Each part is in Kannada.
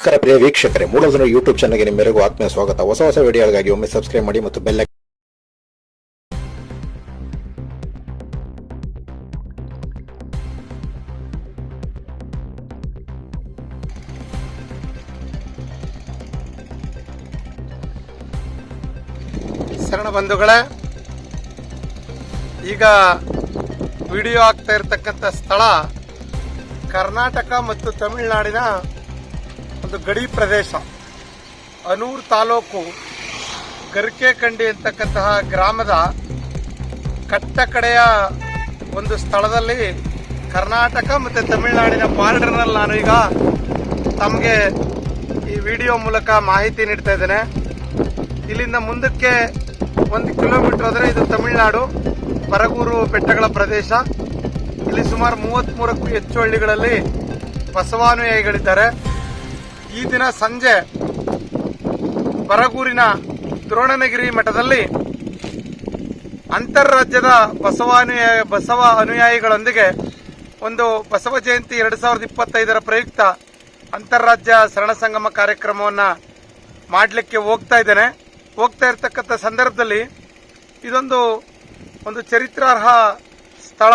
ನಮಸ್ಕಾರ ಪ್ರಿಯ ವೀಕ್ಷಕರೇ ಮೂಲಧನ ಯೂಟ್ಯೂಬ್ ಚಾನಲ್ಗೆ ನಿಮ್ಮೆಲ್ಲರಿಗೂ ಆತ್ಮೀಯ ಸ್ವಾಗತ. ಹೊಸ ಹೊಸ ವಿಡಿಯೋಗಳಿಗಾಗಿ ಒಮ್ಮೆ ಸಬ್ಸ್ಕ್ರೈಬ್ ಮಾಡಿ ಮತ್ತು ಬೆಲ್ಲ ಶರಣ ಬಂಧುಗಳೇ, ಈಗ ವಿಡಿಯೋ ಆಗ್ತಾ ಇರತಕ್ಕಂಥ ಸ್ಥಳ ಕರ್ನಾಟಕ ಮತ್ತು ತಮಿಳುನಾಡಿನ ಒಂದು ಗಡಿ ಪ್ರದೇಶ. ಅನೂರು ತಾಲೂಕು ಗರಿಕೆಕಂಡಿ ಅಂತಕ್ಕಂತಹ ಗ್ರಾಮದ ಕಟ್ಟ ಕಡೆಯ ಒಂದು ಸ್ಥಳದಲ್ಲಿ ಕರ್ನಾಟಕ ಮತ್ತು ತಮಿಳುನಾಡಿನ ಬಾರ್ಡರ್ನಲ್ಲಿ ನಾನು ಈಗ ತಮಗೆ ಈ ವಿಡಿಯೋ ಮೂಲಕ ಮಾಹಿತಿ ನೀಡ್ತಾ ಇದ್ದೇನೆ. ಇಲ್ಲಿಂದ ಮುಂದಕ್ಕೆ ಒಂದು ಕಿಲೋಮೀಟರ್ ಆದರೆ ಇದು ತಮಿಳುನಾಡು ಬರಗೂರು ಬೆಟ್ಟಗಳ ಪ್ರದೇಶ. ಇಲ್ಲಿ ಸುಮಾರು ಮೂವತ್ತ್ಮೂರಕ್ಕೂ ಹೆಚ್ಚು ಹಳ್ಳಿಗಳಲ್ಲಿ ಬಸವಾನುಯಾಯಿಗಳಿದ್ದಾರೆ. ಈ ದಿನ ಸಂಜೆ ಬರಗೂರಿನ ದ್ರೋಣನಗಿರಿ ಮಠದಲ್ಲಿ ಅಂತಾರಾಜ್ಯದ ಬಸವಾನುಯ ಬಸವ ಅನುಯಾಯಿಗಳೊಂದಿಗೆ ಒಂದು ಬಸವ ಜಯಂತಿ ಎರಡು ಸಾವಿರದ ಇಪ್ಪತ್ತೈದರ ಪ್ರಯುಕ್ತ ಅಂತಾರಾಜ್ಯ ಶರಣ ಸಂಗಮ ಕಾರ್ಯಕ್ರಮವನ್ನು ಮಾಡಲಿಕ್ಕೆ ಹೋಗ್ತಾ ಇದ್ದೇನೆ. ಹೋಗ್ತಾ ಇರತಕ್ಕಂಥ ಸಂದರ್ಭದಲ್ಲಿ ಇದೊಂದು, ಒಂದು ಚರಿತ್ರಾರ್ಹ ಸ್ಥಳ.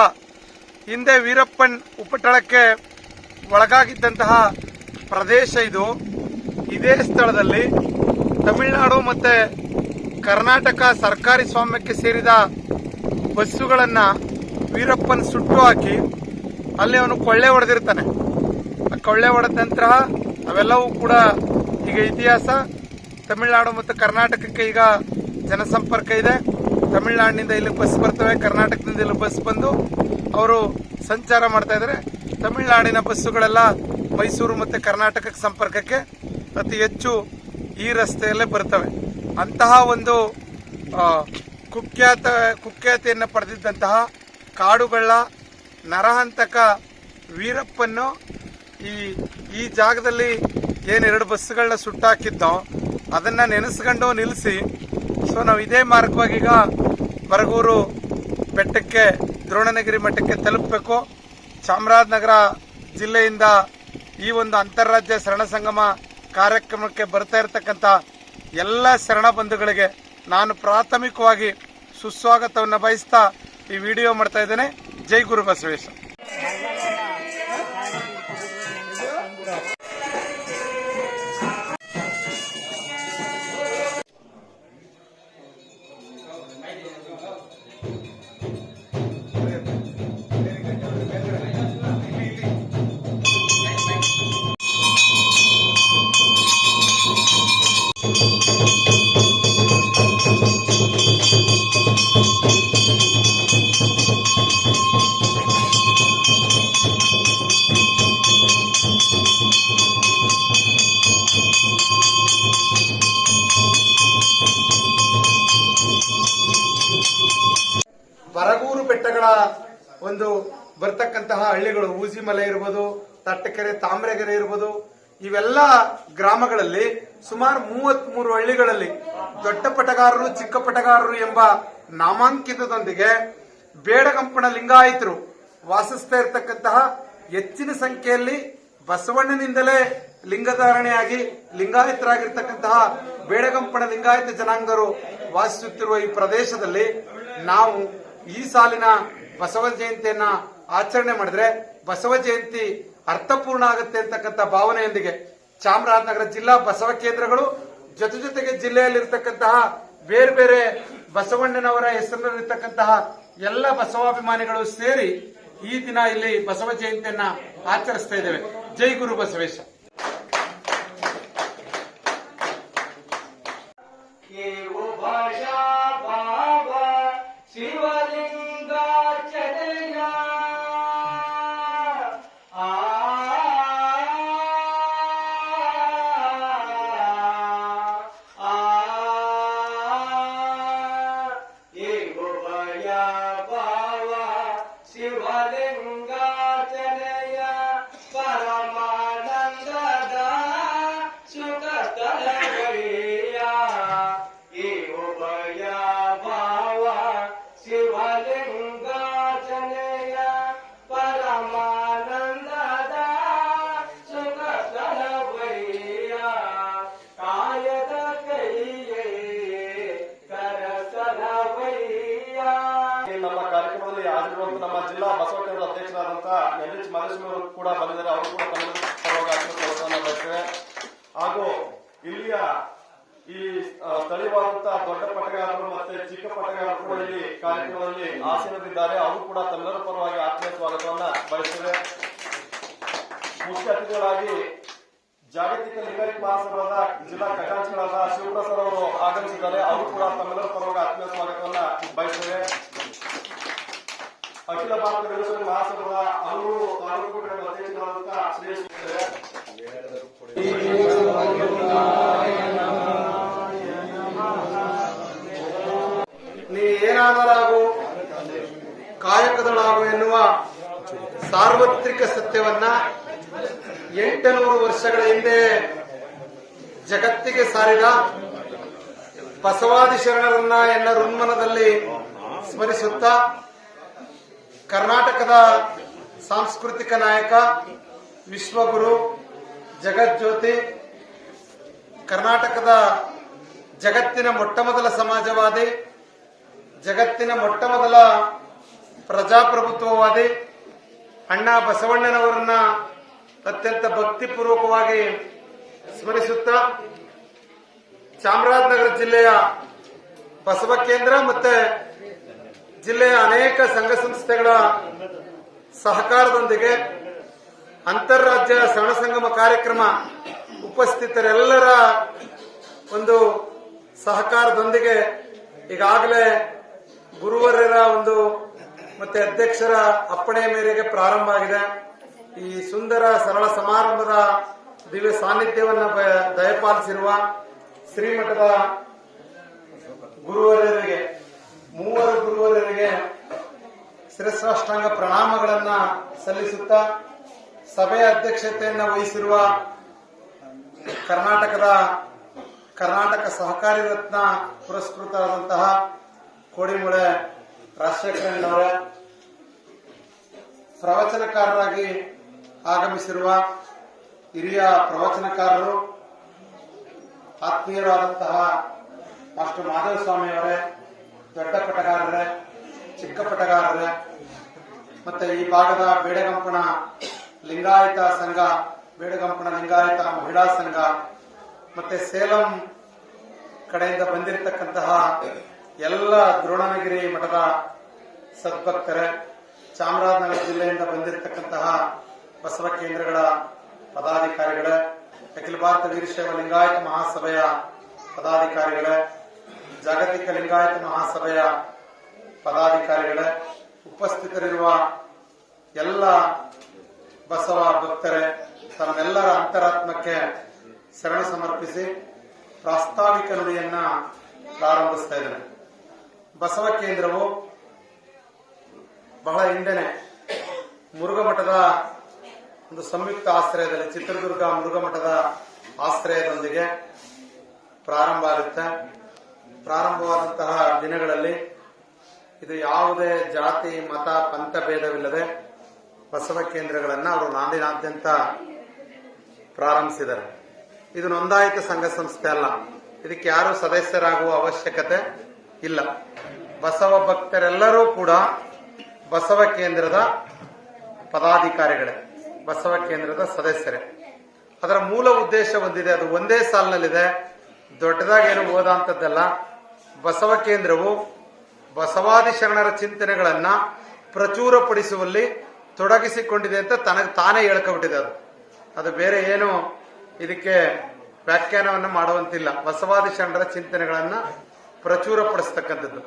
ಹಿಂದೆ ವೀರಪ್ಪನ್ ಉಪಟಳಕ್ಕೆ ಒಳಗಾಗಿದ್ದಂತಹ ಪ್ರದೇಶ ಇದು. ಇದೇ ಸ್ಥಳದಲ್ಲಿ ತಮಿಳುನಾಡು ಮತ್ತು ಕರ್ನಾಟಕ ಸರ್ಕಾರಿ ಸ್ವಾಮ್ಯಕ್ಕೆ ಸೇರಿದ ಬಸ್ಸುಗಳನ್ನು ವೀರಪ್ಪನ್ ಸುಟ್ಟು ಹಾಕಿ ಅಲ್ಲಿ ಅವನು ಕೊಳ್ಳೆ ಹೊಡೆದಿರ್ತಾನೆ. ಆ ಕೊಳ್ಳೆ ಹೊಡೆದ ನಂತರ ಅವೆಲ್ಲವೂ ಕೂಡ ಈಗ ಇತಿಹಾಸ. ತಮಿಳುನಾಡು ಮತ್ತು ಕರ್ನಾಟಕಕ್ಕೆ ಈಗ ಜನಸಂಪರ್ಕ ಇದೆ. ತಮಿಳುನಾಡಿನಿಂದ ಇಲ್ಲಿ ಬಸ್ ಬರ್ತವೆ, ಕರ್ನಾಟಕದಿಂದ ಇಲ್ಲಿ ಬಸ್ ಬಂದು ಅವರು ಸಂಚಾರ ಮಾಡ್ತಾ ಇದ್ದಾರೆ. ತಮಿಳುನಾಡಿನ ಬಸ್ಸುಗಳೆಲ್ಲ ಮೈಸೂರು ಮತ್ತು ಕರ್ನಾಟಕಕ್ಕೆ ಸಂಪರ್ಕಕ್ಕೆ ಅತಿ ಹೆಚ್ಚು ಈ ರಸ್ತೆಯಲ್ಲೇ ಬರ್ತವೆ. ಅಂತಹ ಒಂದು ಕುಖ್ಯಾತ, ಕುಖ್ಯಾತಿಯನ್ನು ಪಡೆದಿದ್ದಂತಹ ಕಾಡುಗಳ ನರಹಂತಕ ವೀರಪ್ಪನ್ನು ಈ ಈ ಜಾಗದಲ್ಲಿ ಏನು ಎರಡು ಬಸ್ಗಳನ್ನ ಸುಟ್ಟಾಕಿದ್ದೋ ಅದನ್ನು ನೆನೆಸ್ಕೊಂಡು ನಿಲ್ಲಿಸಿ ಸೊ ನಾವು ಇದೇ ಮಾರ್ಗವಾಗೀಗ ಬರಗೂರು ಬೆಟ್ಟಕ್ಕೆ, ದ್ರೋಣನಗಿರಿ ಮಠಕ್ಕೆ ತಲುಪಬೇಕು. ಚಾಮರಾಜನಗರ ಜಿಲ್ಲೆಯಿಂದ ಈ ಒಂದು ಅಂತಾರಾಜ್ಯ ಶರಣ ಸಂಗಮ ಕಾರ್ಯಕ್ರಮಕ್ಕೆ ಬರ್ತಾ ಇರತಕ್ಕಂಥ ಎಲ್ಲ ಶರಣ ಬಂಧುಗಳಿಗೆ ನಾನು ಪ್ರಾಥಮಿಕವಾಗಿ ಸುಸ್ವಾಗತವನ್ನು ಬಯಸ್ತಾ ಈ ವಿಡಿಯೋ ಮಾಡ್ತಾ ಇದ್ದೇನೆ. ಜೈ ಗುರು ಬಸವೇಶ ಇವೆಲ್ಲ ಗ್ರಾಮಗಳಲ್ಲಿ ಸುಮಾರು ಮೂವತ್ತ್ ಮೂರು ಹಳ್ಳಿಗಳಲ್ಲಿ ದೊಡ್ಡ ಪಟಗಾರರು, ಚಿಕ್ಕ ಪಟಗಾರರು ಎಂಬ ನಾಮಾಂಕಿತದೊಂದಿಗೆ ಬೇಡಗಂಪಣ ಲಿಂಗಾಯಿತರು ವಾಸಿಸ್ತಾ ಇರತಕ್ಕಂತಹ ಹೆಚ್ಚಿನ ಸಂಖ್ಯೆಯಲ್ಲಿ ಬಸವಣ್ಣನಿಂದಲೇ ಲಿಂಗಧಾರಣೆಯಾಗಿ ಲಿಂಗಾಯತರಾಗಿರ್ತಕ್ಕಂತಹ ಬೇಡಗಂಪಣ ಲಿಂಗಾಯತ ಜನಾಂಗರು ವಾಸಿಸುತ್ತಿರುವ ಈ ಪ್ರದೇಶದಲ್ಲಿ ನಾವು ಈ ಸಾಲಿನ ಬಸವ ಜಯಂತಿಯನ್ನ ಆಚರಣೆ ಮಾಡಿದ್ರೆ ಬಸವ ಜಯಂತಿ ಅರ್ಥಪೂರ್ಣ ಆಗುತ್ತೆ ಅಂತಕ್ಕಂಥ ಭಾವನೆಯೊಂದಿಗೆ ಚಾಮರಾಜನಗರ ಜಿಲ್ಲಾ ಬಸವ ಕೇಂದ್ರಗಳು ಜೊತೆ ಜೊತೆಗೆ ಜಿಲ್ಲೆಯಲ್ಲಿರ್ತಕ್ಕಂತಹ ಬೇರೆ ಬೇರೆ ಬಸವಣ್ಣನವರ ಹೆಸರಿನಲ್ಲಿರ್ತಕ್ಕಂತಹ ಎಲ್ಲ ಬಸವಾಭಿಮಾನಿಗಳು ಸೇರಿ ಈ ದಿನ ಇಲ್ಲಿ ಬಸವ ಜಯಂತಿಯನ್ನ ಆಚರಿಸ್ತಾ ಇದ್ದೇವೆ. ಜೈ ಗುರು ಬಸವೇಶ. ಇಲ್ಲಿ ಕಾರ್ಯಕ್ರಮದಲ್ಲಿ ಆಸೀನರಿದ್ದಾರೆ ಅವರು ಕೂಡ ತಮ್ಮೆಲ್ಲರ ಪರವಾಗಿ ಆತ್ಮೀಯ ಸ್ವಾಗತವನ್ನ ಬಯಸ್ತೇವೆ. ಮುಖ್ಯ ಅತಿಥಿಗಳಾಗಿ ಜಾಗತಿಕ ಲಿಂಗಾಯತ್ ಮಹಾಸಭಾದ ಜಿಲ್ಲಾ ಖಜಾಂಚಿಗಳಾದ ಸರ್ ಅವರು ಆಗಮಿಸಿದ್ದಾರೆ. ಅವರು ಕೂಡ ತಮ್ಮೆಲ್ಲರ ಪರವಾಗಿ ಆತ್ಮೀಯ ಸ್ವಾಗತವನ್ನ ಬಯಸ್ತೇವೆ. ಅಖಿಲ ಭಾರತ ವೀರಶೈವ ಮಹಾಸಭಾದ ಅವರು ತಾಲೂಕು ಅಧ್ಯಕ್ಷರಾದಂತಹ ಶ್ರೀ ನೀ ಏನಾದರಾಗು ಕಾಯಕದಳಾಗು ಎನ್ನುವ ಸಾರ್ವತ್ರಿಕ ಸತ್ಯವನ್ನ ಎಂಟುನೂರು ವರ್ಷಗಳ ಹಿಂದೆ ಜಗತ್ತಿಗೆ ಸಾರಿದ ಬಸವಾದಿ ಶರಣರನ್ನ ಎನ್ನ ಋನ್ಮನದಲ್ಲಿ ಸ್ಮರಿಸುತ್ತಾ ಕರ್ನಾಟಕದ ಸಾಂಸ್ಕೃತಿಕ ನಾಯಕ, ವಿಶ್ವಗುರು ಜಗಜ್ಯೋತಿ, ಕರ್ನಾಟಕದ ಜಗತ್ತಿನ ಮೊಟ್ಟಮೊದಲ ಸಮಾಜವಾದಿ ಜಗತ್ತಿನ ಮೊಟ್ಟ ಮೊದಲ ಪ್ರಜಾಪ್ರಭುತ್ವವಾದಿ ಅಣ್ಣ ಬಸವಣ್ಣನವರನ್ನ ಅತ್ಯಂತ ಭಕ್ತಿಪೂರ್ವಕವಾಗಿ ಸ್ಮರಿಸುತ್ತಾ ಚಾಮರಾಜನಗರ ಜಿಲ್ಲೆಯ ಬಸವ ಕೇಂದ್ರ ಮತ್ತೆ ಜಿಲ್ಲೆಯ ಅನೇಕ ಸಂಘ ಸಂಸ್ಥೆಗಳ ಸಹಕಾರದೊಂದಿಗೆ ಅಂತಾರಾಜ್ಯ ಸಣ್ಣ ಸಂಗಮ ಕಾರ್ಯಕ್ರಮ ಉಪಸ್ಥಿತರೆಲ್ಲರ ಒಂದು ಸಹಕಾರದೊಂದಿಗೆ ಈಗಾಗಲೇ ಗುರುವರ್ಯರ ಒಂದು ಮತ್ತೆ ಅಧ್ಯಕ್ಷರ ಅಪ್ಪಣೆ ಮೇರೆಗೆ ಪ್ರಾರಂಭ ಆಗಿದೆ. ಈ ಸುಂದರ, ಸರಳ ಸಮಾರಂಭದ ದಿವ್ಯ ಸಾನ್ನಿಧ್ಯವನ್ನು ದಯಪಾಲಿಸಿರುವ ಶ್ರೀಮಠದ ಗುರುವರ್ಯರಿಗೆ, ಮೂವರು ಗುರುವರ್ಯರಿಗೆ ಶಿರಸಾಷ್ಟಾಂಗ ಪ್ರಣಾಮಗಳನ್ನ ಸಲ್ಲಿಸುತ್ತಾ ಸಭೆಯ ಅಧ್ಯಕ್ಷತೆಯನ್ನ ವಹಿಸಿರುವ ಕರ್ನಾಟಕದ ಕರ್ನಾಟಕ ಸಹಕಾರಿ ರತ್ನ ಪುರಸ್ಕೃತರಾದಂತಹ ಕೋಡಿಮುಳೆ ರಾಜಶೇಖರ ಪ್ರವಚನಕಾರರಾಗಿ ಆಗಮಿಸಿರುವ ಹಿರಿಯ ಪ್ರವಚನಕಾರರು, ಆತ್ಮೀಯರಾದಂತಹ ಮಾಸ್ಟರ್ ಮಾಧವ ಸ್ವಾಮಿಯವರೇ ದೊಡ್ಡ ಪಟಗಾರರೇ, ಚಿಕ್ಕ ಪಟಗಾರರೇ, ಮತ್ತೆ ಈ ಭಾಗದ ಬೇಡಗಂಪಣ ಲಿಂಗಾಯತ ಸಂಘ, ಬೇಡಗಂಪಣ ಲಿಂಗಾಯತ ಮಹಿಳಾ ಸಂಘ, ಮತ್ತೆ ಸೇಲಂ ಕಡೆಯಿಂದ ಬಂದಿರತಕ್ಕಂತಹ ಎಲ್ಲ ದ್ರೋಣನಗಿರಿ ಮಠದ ಸದ್ಭಕ್ತರ, ಚಾಮರಾಜನಗರ ಜಿಲ್ಲೆಯಿಂದ ಬಂದಿರತಕ್ಕಂತಹ ಬಸವ ಕೇಂದ್ರಗಳ ಪದಾಧಿಕಾರಿಗಳ, ಅಖಿಲ ಭಾರತ ವೀರಶೈವ ಲಿಂಗಾಯತ ಮಹಾಸಭೆಯ ಪದಾಧಿಕಾರಿಗಳ, ಜಾಗತಿಕ ಲಿಂಗಾಯತ ಮಹಾಸಭೆಯ ಪದಾಧಿಕಾರಿಗಳ, ಉಪಸ್ಥಿತರಿರುವ ಎಲ್ಲ ಬಸವ ಭಕ್ತರೇ, ತಮ್ಮೆಲ್ಲರ ಅಂತರಾತ್ಮಕ್ಕೆ ಶರಣ ಸಮರ್ಪಿಸಿ ಪ್ರಾಸ್ತಾವಿಕ ನುಡಿಯನ್ನ ಪ್ರಾರಂಭಿಸ್ತಾ ಬಸವ ಕೇಂದ್ರವು ಬಹಳ ಹಿಂದೆನೆ ಮುರುಘಮಠದ ಒಂದು ಸಂಯುಕ್ತ ಆಶ್ರಯದಲ್ಲಿ, ಚಿತ್ರದುರ್ಗ ಮುರುಘಮಠದ ಆಶ್ರಯದೊಂದಿಗೆ ಪ್ರಾರಂಭ ಆಗುತ್ತೆ. ಪ್ರಾರಂಭವಾದಂತಹ ದಿನಗಳಲ್ಲಿ ಇದು ಯಾವುದೇ ಜಾತಿ, ಮತ, ಪಂಥ ಭೇದವಿಲ್ಲದೆ ಬಸವ ಕೇಂದ್ರಗಳನ್ನು ಅವರು ನಾಡಿನಾದ್ಯಂತ ಪ್ರಾರಂಭಿಸಿದ್ದಾರೆ. ಇದು ನೋಂದಾಯಿತ ಸಂಘ ಸಂಸ್ಥೆ ಅಲ್ಲ. ಇದಕ್ಕೆ ಯಾರು ಸದಸ್ಯರಾಗುವ ಅವಶ್ಯಕತೆ ಇಲ್ಲ. ಬಸವ ಭಕ್ತರೆಲ್ಲರೂ ಕೂಡ ಬಸವ ಕೇಂದ್ರದ ಪದಾಧಿಕಾರಿಗಳೇ, ಬಸವ ಕೇಂದ್ರದ ಸದಸ್ಯರೇ. ಅದರ ಮೂಲ ಉದ್ದೇಶ ಒಂದಿದೆ, ಅದು ಒಂದೇ ಸಾಲಿನಲ್ಲಿದೆ. ದೊಡ್ಡದಾಗಿ ಏನು ಬಸವ ಕೇಂದ್ರವು ಬಸವಾದಿ ಶರಣರ ಚಿಂತನೆಗಳನ್ನ ಪ್ರಚುರಪಡಿಸುವಲ್ಲಿ ತೊಡಗಿಸಿಕೊಂಡಿದೆ ಅಂತ ತನಗೆ ತಾನೇ ಹೇಳ್ಕೊಬಿಟ್ಟಿದೆ ಅದು. ಅದು ಬೇರೆ ಏನು ಇದಕ್ಕೆ ವ್ಯಾಖ್ಯಾನವನ್ನು ಮಾಡುವಂತಿಲ್ಲ. ಬಸವಾದಿ ಶರಣರ ಚಿಂತನೆಗಳನ್ನ ಪ್ರಚುರಪಡಿಸ್ತಕ್ಕಂಥದ್ದು.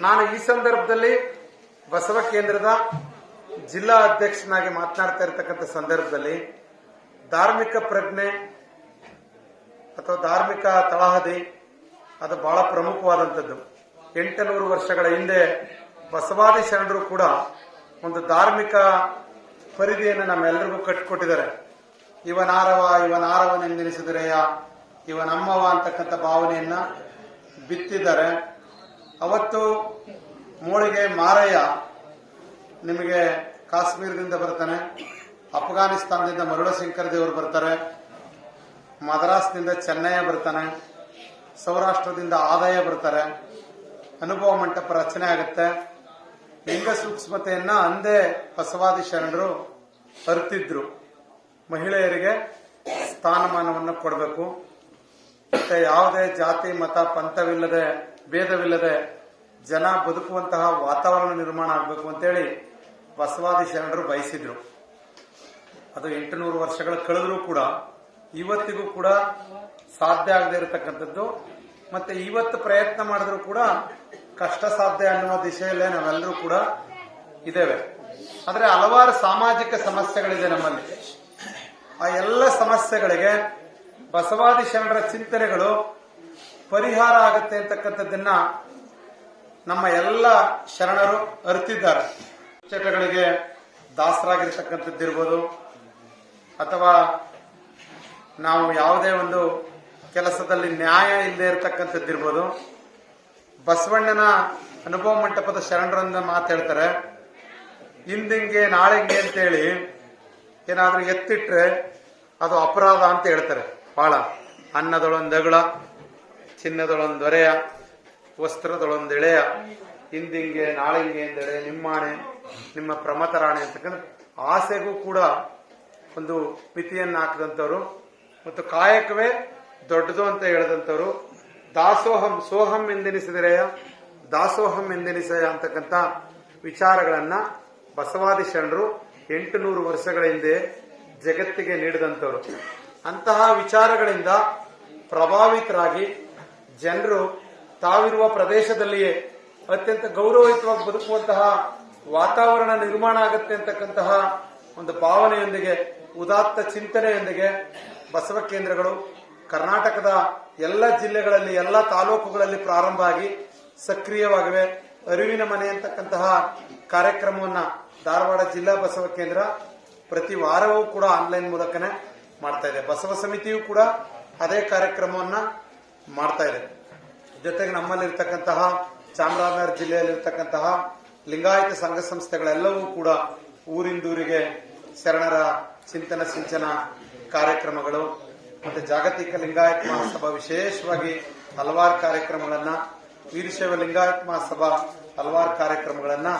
ನಾನು ಈ ಸಂದರ್ಭದಲ್ಲಿ ಬಸವ ಕೇಂದ್ರದ ಜಿಲ್ಲಾ ಅಧ್ಯಕ್ಷನಾಗಿ ಮಾತನಾಡ್ತಾ ಇರತಕ್ಕಂಥ ಸಂದರ್ಭದಲ್ಲಿ ಧಾರ್ಮಿಕ ಪ್ರಜ್ಞೆ ಅಥವಾ ಧಾರ್ಮಿಕ ತಳಹದಿ ಅದು ಬಹಳ ಪ್ರಮುಖವಾದಂಥದ್ದು. ಎಂಟುನೂರು ವರ್ಷಗಳ ಹಿಂದೆ ಬಸವಾದಿ ಶರಣರು ಕೂಡ ಒಂದು ಧಾರ್ಮಿಕ ಪರಿಧಿಯನ್ನು ನಮ್ಮೆಲ್ಲರಿಗೂ ಕಟ್ಟಿಕೊಟ್ಟಿದ್ದಾರೆ. ಇವನಾರವ, ಇವನಾರವನೆಂದೆನಿಸಿದರೆಯ, ಇವನಮ್ಮವ ಅಂತಕ್ಕಂಥ ಭಾವನೆಯನ್ನ ಬಿತ್ತಿದ್ದಾರೆ ಅವತ್ತು ಮೋಳಿಗೆ ಮಾರಯ್ಯ ನಿಮಗೆ ಕಾಶ್ಮೀರದಿಂದ ಬರ್ತಾನೆ, ಅಫ್ಘಾನಿಸ್ತಾನದಿಂದ ಶಂಕರ ದೇವರು ಬರ್ತಾರೆ, ಮದ್ರಾಸ್ನಿಂದ ಚೆನ್ನಯ್ಯ ಬರ್ತಾನೆ, ಸೌರಾಷ್ಟ್ರದಿಂದ ಆದಾಯ ಬರ್ತಾರೆ, ಅನುಭವ ಮಂಟಪ ರಚನೆ ಆಗುತ್ತೆ. ಲಿಂಗ ಸೂಕ್ಷ್ಮತೆಯನ್ನ ಅಂದೇ ಬಸವಾದಿ ಶರಣರು ಅರ್ತಿದ್ರು. ಮಹಿಳೆಯರಿಗೆ ಸ್ಥಾನಮಾನವನ್ನು ಕೊಡಬೇಕು. ಮತ್ತೆ ಯಾವುದೇ ಜಾತಿ, ಮತ, ಪಂಥವಿಲ್ಲದೆ, ಭೇದವಿಲ್ಲದೆ ಜನ ಬದುಕುವಂತಹ ವಾತಾವರಣ ನಿರ್ಮಾಣ ಆಗಬೇಕು ಅಂತೇಳಿ ಬಸವಾದಿ ಶರಣರು ಬಯಸಿದ್ರು. ಅದು ಎಂಟುನೂರು ವರ್ಷಗಳ ಕಳೆದರೂ ಕೂಡ ಇವತ್ತಿಗೂ ಕೂಡ ಸಾಧ್ಯ ಆಗದೆ ಇರತಕ್ಕಂಥದ್ದು. ಮತ್ತೆ ಇವತ್ತು ಪ್ರಯತ್ನ ಮಾಡಿದ್ರು ಕೂಡ ಕಷ್ಟ ಸಾಧ್ಯ ಅನ್ನುವ ದಿಶೆಯಲ್ಲೇ ನಾವೆಲ್ಲರೂ ಕೂಡ ಇದ್ದೇವೆ. ಆದರೆ ಹಲವಾರು ಸಾಮಾಜಿಕ ಸಮಸ್ಯೆಗಳಿದೆ ನಮ್ಮಲ್ಲಿ. ಆ ಎಲ್ಲ ಸಮಸ್ಯೆಗಳಿಗೆ ಬಸವಾದಿ ಶರಣರ ಚಿಂತನೆಗಳು ಪರಿಹಾರ ಆಗುತ್ತೆ ಅಂತಕ್ಕಂಥದ್ದನ್ನ ನಮ್ಮ ಎಲ್ಲ ಶರಣರು ಅರಿತಿದ್ದಾರೆ. ಚಟಗಳಿಗೆ ದಾಸರಾಗಿರ್ತಕ್ಕಂಥದ್ದಿರ್ಬೋದು. ಅಥವಾ ನಾವು ಯಾವುದೇ ಒಂದು ಕೆಲಸದಲ್ಲಿ ನ್ಯಾಯ ಇಲ್ಲದೆ ಇರತಕ್ಕಂಥದ್ದಿರ್ಬೋದು. ಬಸವಣ್ಣನ ಅನುಭವ ಮಂಟಪದ ಶರಣರನ್ನ ಮಾತು ಹೇಳ್ತಾರೆ. ಹಿಂದಿಂಗೆ ನಾಳೆಂಗೆ ಅಂತೇಳಿ ಏನಾದರೂ ಎತ್ತಿಟ್ರೆ ಅದು ಅಪರಾಧ ಅಂತ ಹೇಳ್ತಾರೆ. ಬಹಳ ಅನ್ನದೊಳೊಂದೆಗಳ ಚಿನ್ನದೊಳೊಂದೊರೆಯ ವಸ್ತ್ರದೊಳೊಂದೆಳೆಯ ಹಿಂದಿಂಗೆ, ನಾಳಿಂಗೆ ಎಂದರೆ ನಿಮ್ಮಾಣೆ, ನಿಮ್ಮ ಪ್ರಮತರಾಣೆ ಅಂತಕ್ಕಂಥ ಆಸೆಗೂ ಕೂಡ ಒಂದು ಮಿತಿಯನ್ನು ಹಾಕಿದಂಥವ್ರು. ಮತ್ತು ಕಾಯಕವೇ ದೊಡ್ಡದು ಅಂತ ಹೇಳಿದಂಥವ್ರು. ದಾಸೋಹಂ, ಸೋಹಂ ಎಂದೆನಿಸಿದರೆಯ, ದಾಸೋಹಂ ಎಂದೆನಿಸಯ ಅಂತಕ್ಕಂಥ ವಿಚಾರಗಳನ್ನ ಬಸವಾದಿ ಶರಣರು ಎಂಟು ನೂರು ವರ್ಷಗಳ ಹಿಂದೆ ಜಗತ್ತಿಗೆ ನೀಡಿದಂಥವ್ರು. ಅಂತಹ ವಿಚಾರಗಳಿಂದ ಪ್ರಭಾವಿತರಾಗಿ ಜನರು ತಾವಿರುವ ಪ್ರದೇಶದಲ್ಲಿಯೇ ಅತ್ಯಂತ ಗೌರವಯುತವಾಗಿ ಬದುಕುವಂತಹ ವಾತಾವರಣ ನಿರ್ಮಾಣ ಆಗುತ್ತೆ ಅಂತಕ್ಕಂತಹ ಒಂದು ಭಾವನೆಯೊಂದಿಗೆ, ಉದಾತ್ತ ಚಿಂತನೆಯೊಂದಿಗೆ ಬಸವ ಕೇಂದ್ರಗಳು ಕರ್ನಾಟಕದ ಎಲ್ಲ ಜಿಲ್ಲೆಗಳಲ್ಲಿ, ಎಲ್ಲ ತಾಲೂಕುಗಳಲ್ಲಿ ಪ್ರಾರಂಭ ಆಗಿ ಸಕ್ರಿಯವಾಗಿವೆ. ಅರಿವಿನ ಮನೆ ಅಂತಕ್ಕಂತಹ ಕಾರ್ಯಕ್ರಮವನ್ನು ಧಾರವಾಡ ಜಿಲ್ಲಾ ಬಸವ ಕೇಂದ್ರ ಪ್ರತಿ ವಾರವೂ ಕೂಡ ಆನ್ಲೈನ್ ಮೂಲಕನೇ ಮಾಡ್ತಾ ಇದೆ. ಬಸವ ಸಮಿತಿಯು ಕೂಡ ಅದೇ ಕಾರ್ಯಕ್ರಮವನ್ನ ಮಾಡ್ತಾ ಇದೆ. ಜೊತೆಗೆ ನಮ್ಮಲ್ಲಿರ್ತಕ್ಕಂತಹ ಚಾಮರಾಜನಗರ ಜಿಲ್ಲೆಯಲ್ಲಿರ್ತಕ್ಕಂತಹ ಲಿಂಗಾಯತ ಸಂಘ ಸಂಸ್ಥೆಗಳೆಲ್ಲವೂ ಕೂಡ ಊರಿಂದೂರಿಗೆ ಶರಣರ ಚಿಂತನ ಸಿಂಚನ ಕಾರ್ಯಕ್ರಮಗಳು ಮತ್ತೆ ಜಾಗತಿಕ ಲಿಂಗಾಯತ್ ಮಹಾಸಭಾ ವಿಶೇಷವಾಗಿ ಹಲವಾರು ಕಾರ್ಯಕ್ರಮಗಳನ್ನ ವೀರಶೈವ ಲಿಂಗಾಯತ್ ಮಹಾಸಭಾ ಹಲವಾರು ಕಾರ್ಯಕ್ರಮಗಳನ್ನ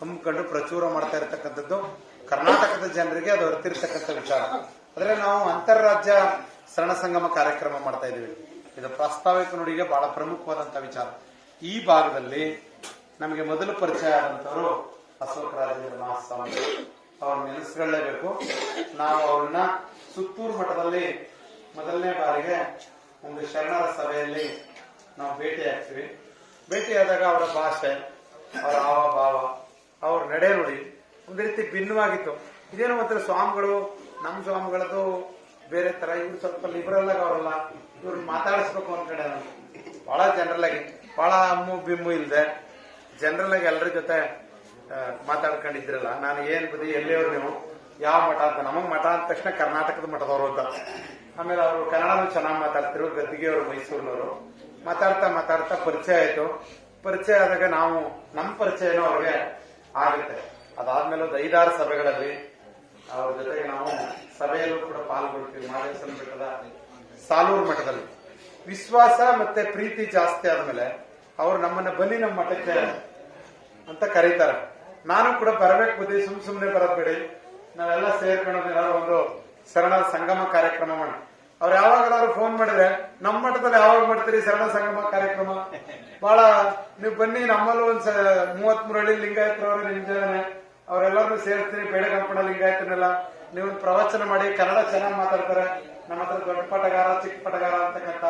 ಹಮ್ಮಿಕೊಂಡು ಪ್ರಚುರ ಮಾಡ್ತಾ ಇರತಕ್ಕಂಥದ್ದು ಕರ್ನಾಟಕದ ಜನರಿಗೆ ಅದು ಅರ್ತಿರ್ತಕ್ಕಂಥ ವಿಚಾರ. ಆದ್ರೆ ನಾವು ಅಂತಾರಾಜ್ಯ ಶರಣ ಸಂಗಮ ಕಾರ್ಯಕ್ರಮ ಮಾಡ್ತಾ ಇದೀವಿ ಇದು ಪ್ರಾಸ್ತಾವಿಕ ನುಡಿಗೆ ಬಹಳ ಪ್ರಮುಖವಾದಂತಹ ವಿಚಾರ. ಈ ಭಾಗದಲ್ಲಿ ನಮಗೆ ಮೊದಲು ಪರಿಚಯ ಆದಂತವರು ಅಶೋಕ ರಾಜೇಂದ್ರ ಮಹಾಸ್ವಾಮಿ. ಅವ್ರ ನೆನೆಸ್ಕೊಳ್ಳೇಬೇಕು. ನಾವು ಅವ್ರನ್ನ ಸುತ್ತೂರು ಮಠದಲ್ಲಿ ಮೊದಲನೇ ಬಾರಿಗೆ ಒಂದು ಶರಣರ ಸಭೆಯಲ್ಲಿ ನಾವು ಭೇಟಿ ಆಗ್ತೀವಿ ಭೇಟಿಯಾದಾಗ ಅವರ ಭಾಷೆ, ಅವರ ಹಾವ ಭಾವ ಅವ್ರ ನಡೆ ನುಡಿ ಒಂದು ರೀತಿ ಭಿನ್ನವಾಗಿತ್ತು. ಇದೇನು ಮತ್ತೆ ಸ್ವಾಮಿಗಳು ನಮ್ಮ ಸ್ವಾಮಿಗಳದ್ದು ಬೇರೆ ತರ. ಇವ್ರು ಸ್ವಲ್ಪ ಲಿಬರಲ್ ಆಗಿ ಅವರಲ್ಲ, ಇವ್ರು ಮಾತಾಡಿಸ್ಬೇಕು ಅನ್ಕೊಂಡೆ ನಾನು. ಬಹಳ ಜನರಲ್ ಆಗಿ, ಬಹಳ ಅಮ್ಮು ಬಿಮ್ಮು ಇಲ್ಲದೆ ಜನರಲ್ ಆಗಿ ಎಲ್ಲರ ಜೊತೆ ಮಾತಾಡ್ಕೊಂಡಿದ್ರಲ್ಲ, ನಾನು ಏನ್ ಬದಿ ಎಲ್ಲಿಯವ್ರು ನೀವು? ಯಾವ ಮಠ ಅಂತ? ನಮಗ್ ಮಠ ಅಂದ ತಕ್ಷಣ ಕರ್ನಾಟಕದ ಮಠದವರು ಅಂತ. ಆಮೇಲೆ ಅವರು ಕನ್ನಡನೂ ಚೆನ್ನಾಗಿ ಮಾತಾಡ್ತಿರು ಗದ್ದಿಗೆಯವರು ಮೈಸೂರಿನವರು. ಮಾತಾಡ್ತಾ ಮಾತಾಡ್ತಾ ಪರಿಚಯ ಆಯ್ತು. ಪರಿಚಯ ಆದಾಗ ನಾವು ನಮ್ಮ ಪರಿಚಯನೂ ಅವ್ರಿಗೆ ಆಗುತ್ತೆ. ಅದಾದ್ಮೇಲೆ ಒಂದು ಐದಾರು ಸಭೆಗಳಲ್ಲಿ ಅವ್ರ ಜೊತೆಗೆ ನಾವು ಸಭೆಯಲ್ಲೂ ಕೂಡ ಪಾಲ್ಗೊಳ್ತೀವಿ. ಮಾದೇಶ್ವರ ಬೆಟ್ಟದ ಸಾಲೂರು ಮಠದಲ್ಲಿ. ವಿಶ್ವಾಸ ಮತ್ತೆ ಪ್ರೀತಿ ಜಾಸ್ತಿ ಆದ್ಮೇಲೆ ಅವ್ರು ನಮ್ಮನ್ನ ಬನ್ನಿ ನಮ್ಮ ಮಠಕ್ಕೆ ಅಂತ ಕರೀತಾರೆ. ನಾನು ಕೂಡ ಬರಬೇಕು ಬುದ್ಧಿ ಸುಮ್ ಸುಮ್ನೆ ಬರಬೇಡಿ ಬೇಡಿ. ನಾವೆಲ್ಲ ಸೇರ್ಕೊಂಡು ಏನಾದ್ರು ಒಂದು ಶರಣ ಸಂಗಮ ಕಾರ್ಯಕ್ರಮ ಮಾಡಿ ಅವ್ರು ಯಾವಾಗಾದ್ರೂ ಫೋನ್ ಮಾಡಿದ್ರೆ ನಮ್ಮ ಮಠದಲ್ಲಿ ಯಾವಾಗ ಮಾಡ್ತೀರಿ ಶರಣ ಸಂಗಮ ಕಾರ್ಯಕ್ರಮ? ಬಹಳ ನೀವು ಬನ್ನಿ ನಮ್ಮಲ್ಲೂ ಒಂದ್ ಮೂವತ್ ಮೂರಳ್ಳಿ ಲಿಂಗಾಯತರವ್ರು ನಿಮ್ ಜನ ಅವರೆಲ್ಲರನ್ನೂ ಸೇರಿಸ್ತೀನಿ ಬೇಡಗಂಪಣ ಲಿಂಗಾಯತನೆಲ್ಲ. ನೀವು ಪ್ರವಚನ ಮಾಡಿ, ಕನ್ನಡ ಚೆನ್ನಾಗಿ ಮಾತಾಡ್ತಾರೆ. ನಮ್ಮ ಹತ್ರ ದೊಡ್ಡ ಪಟಗಾರ, ಚಿಕ್ಕ ಪಟಗಾರ ಅಂತಕ್ಕಂಥ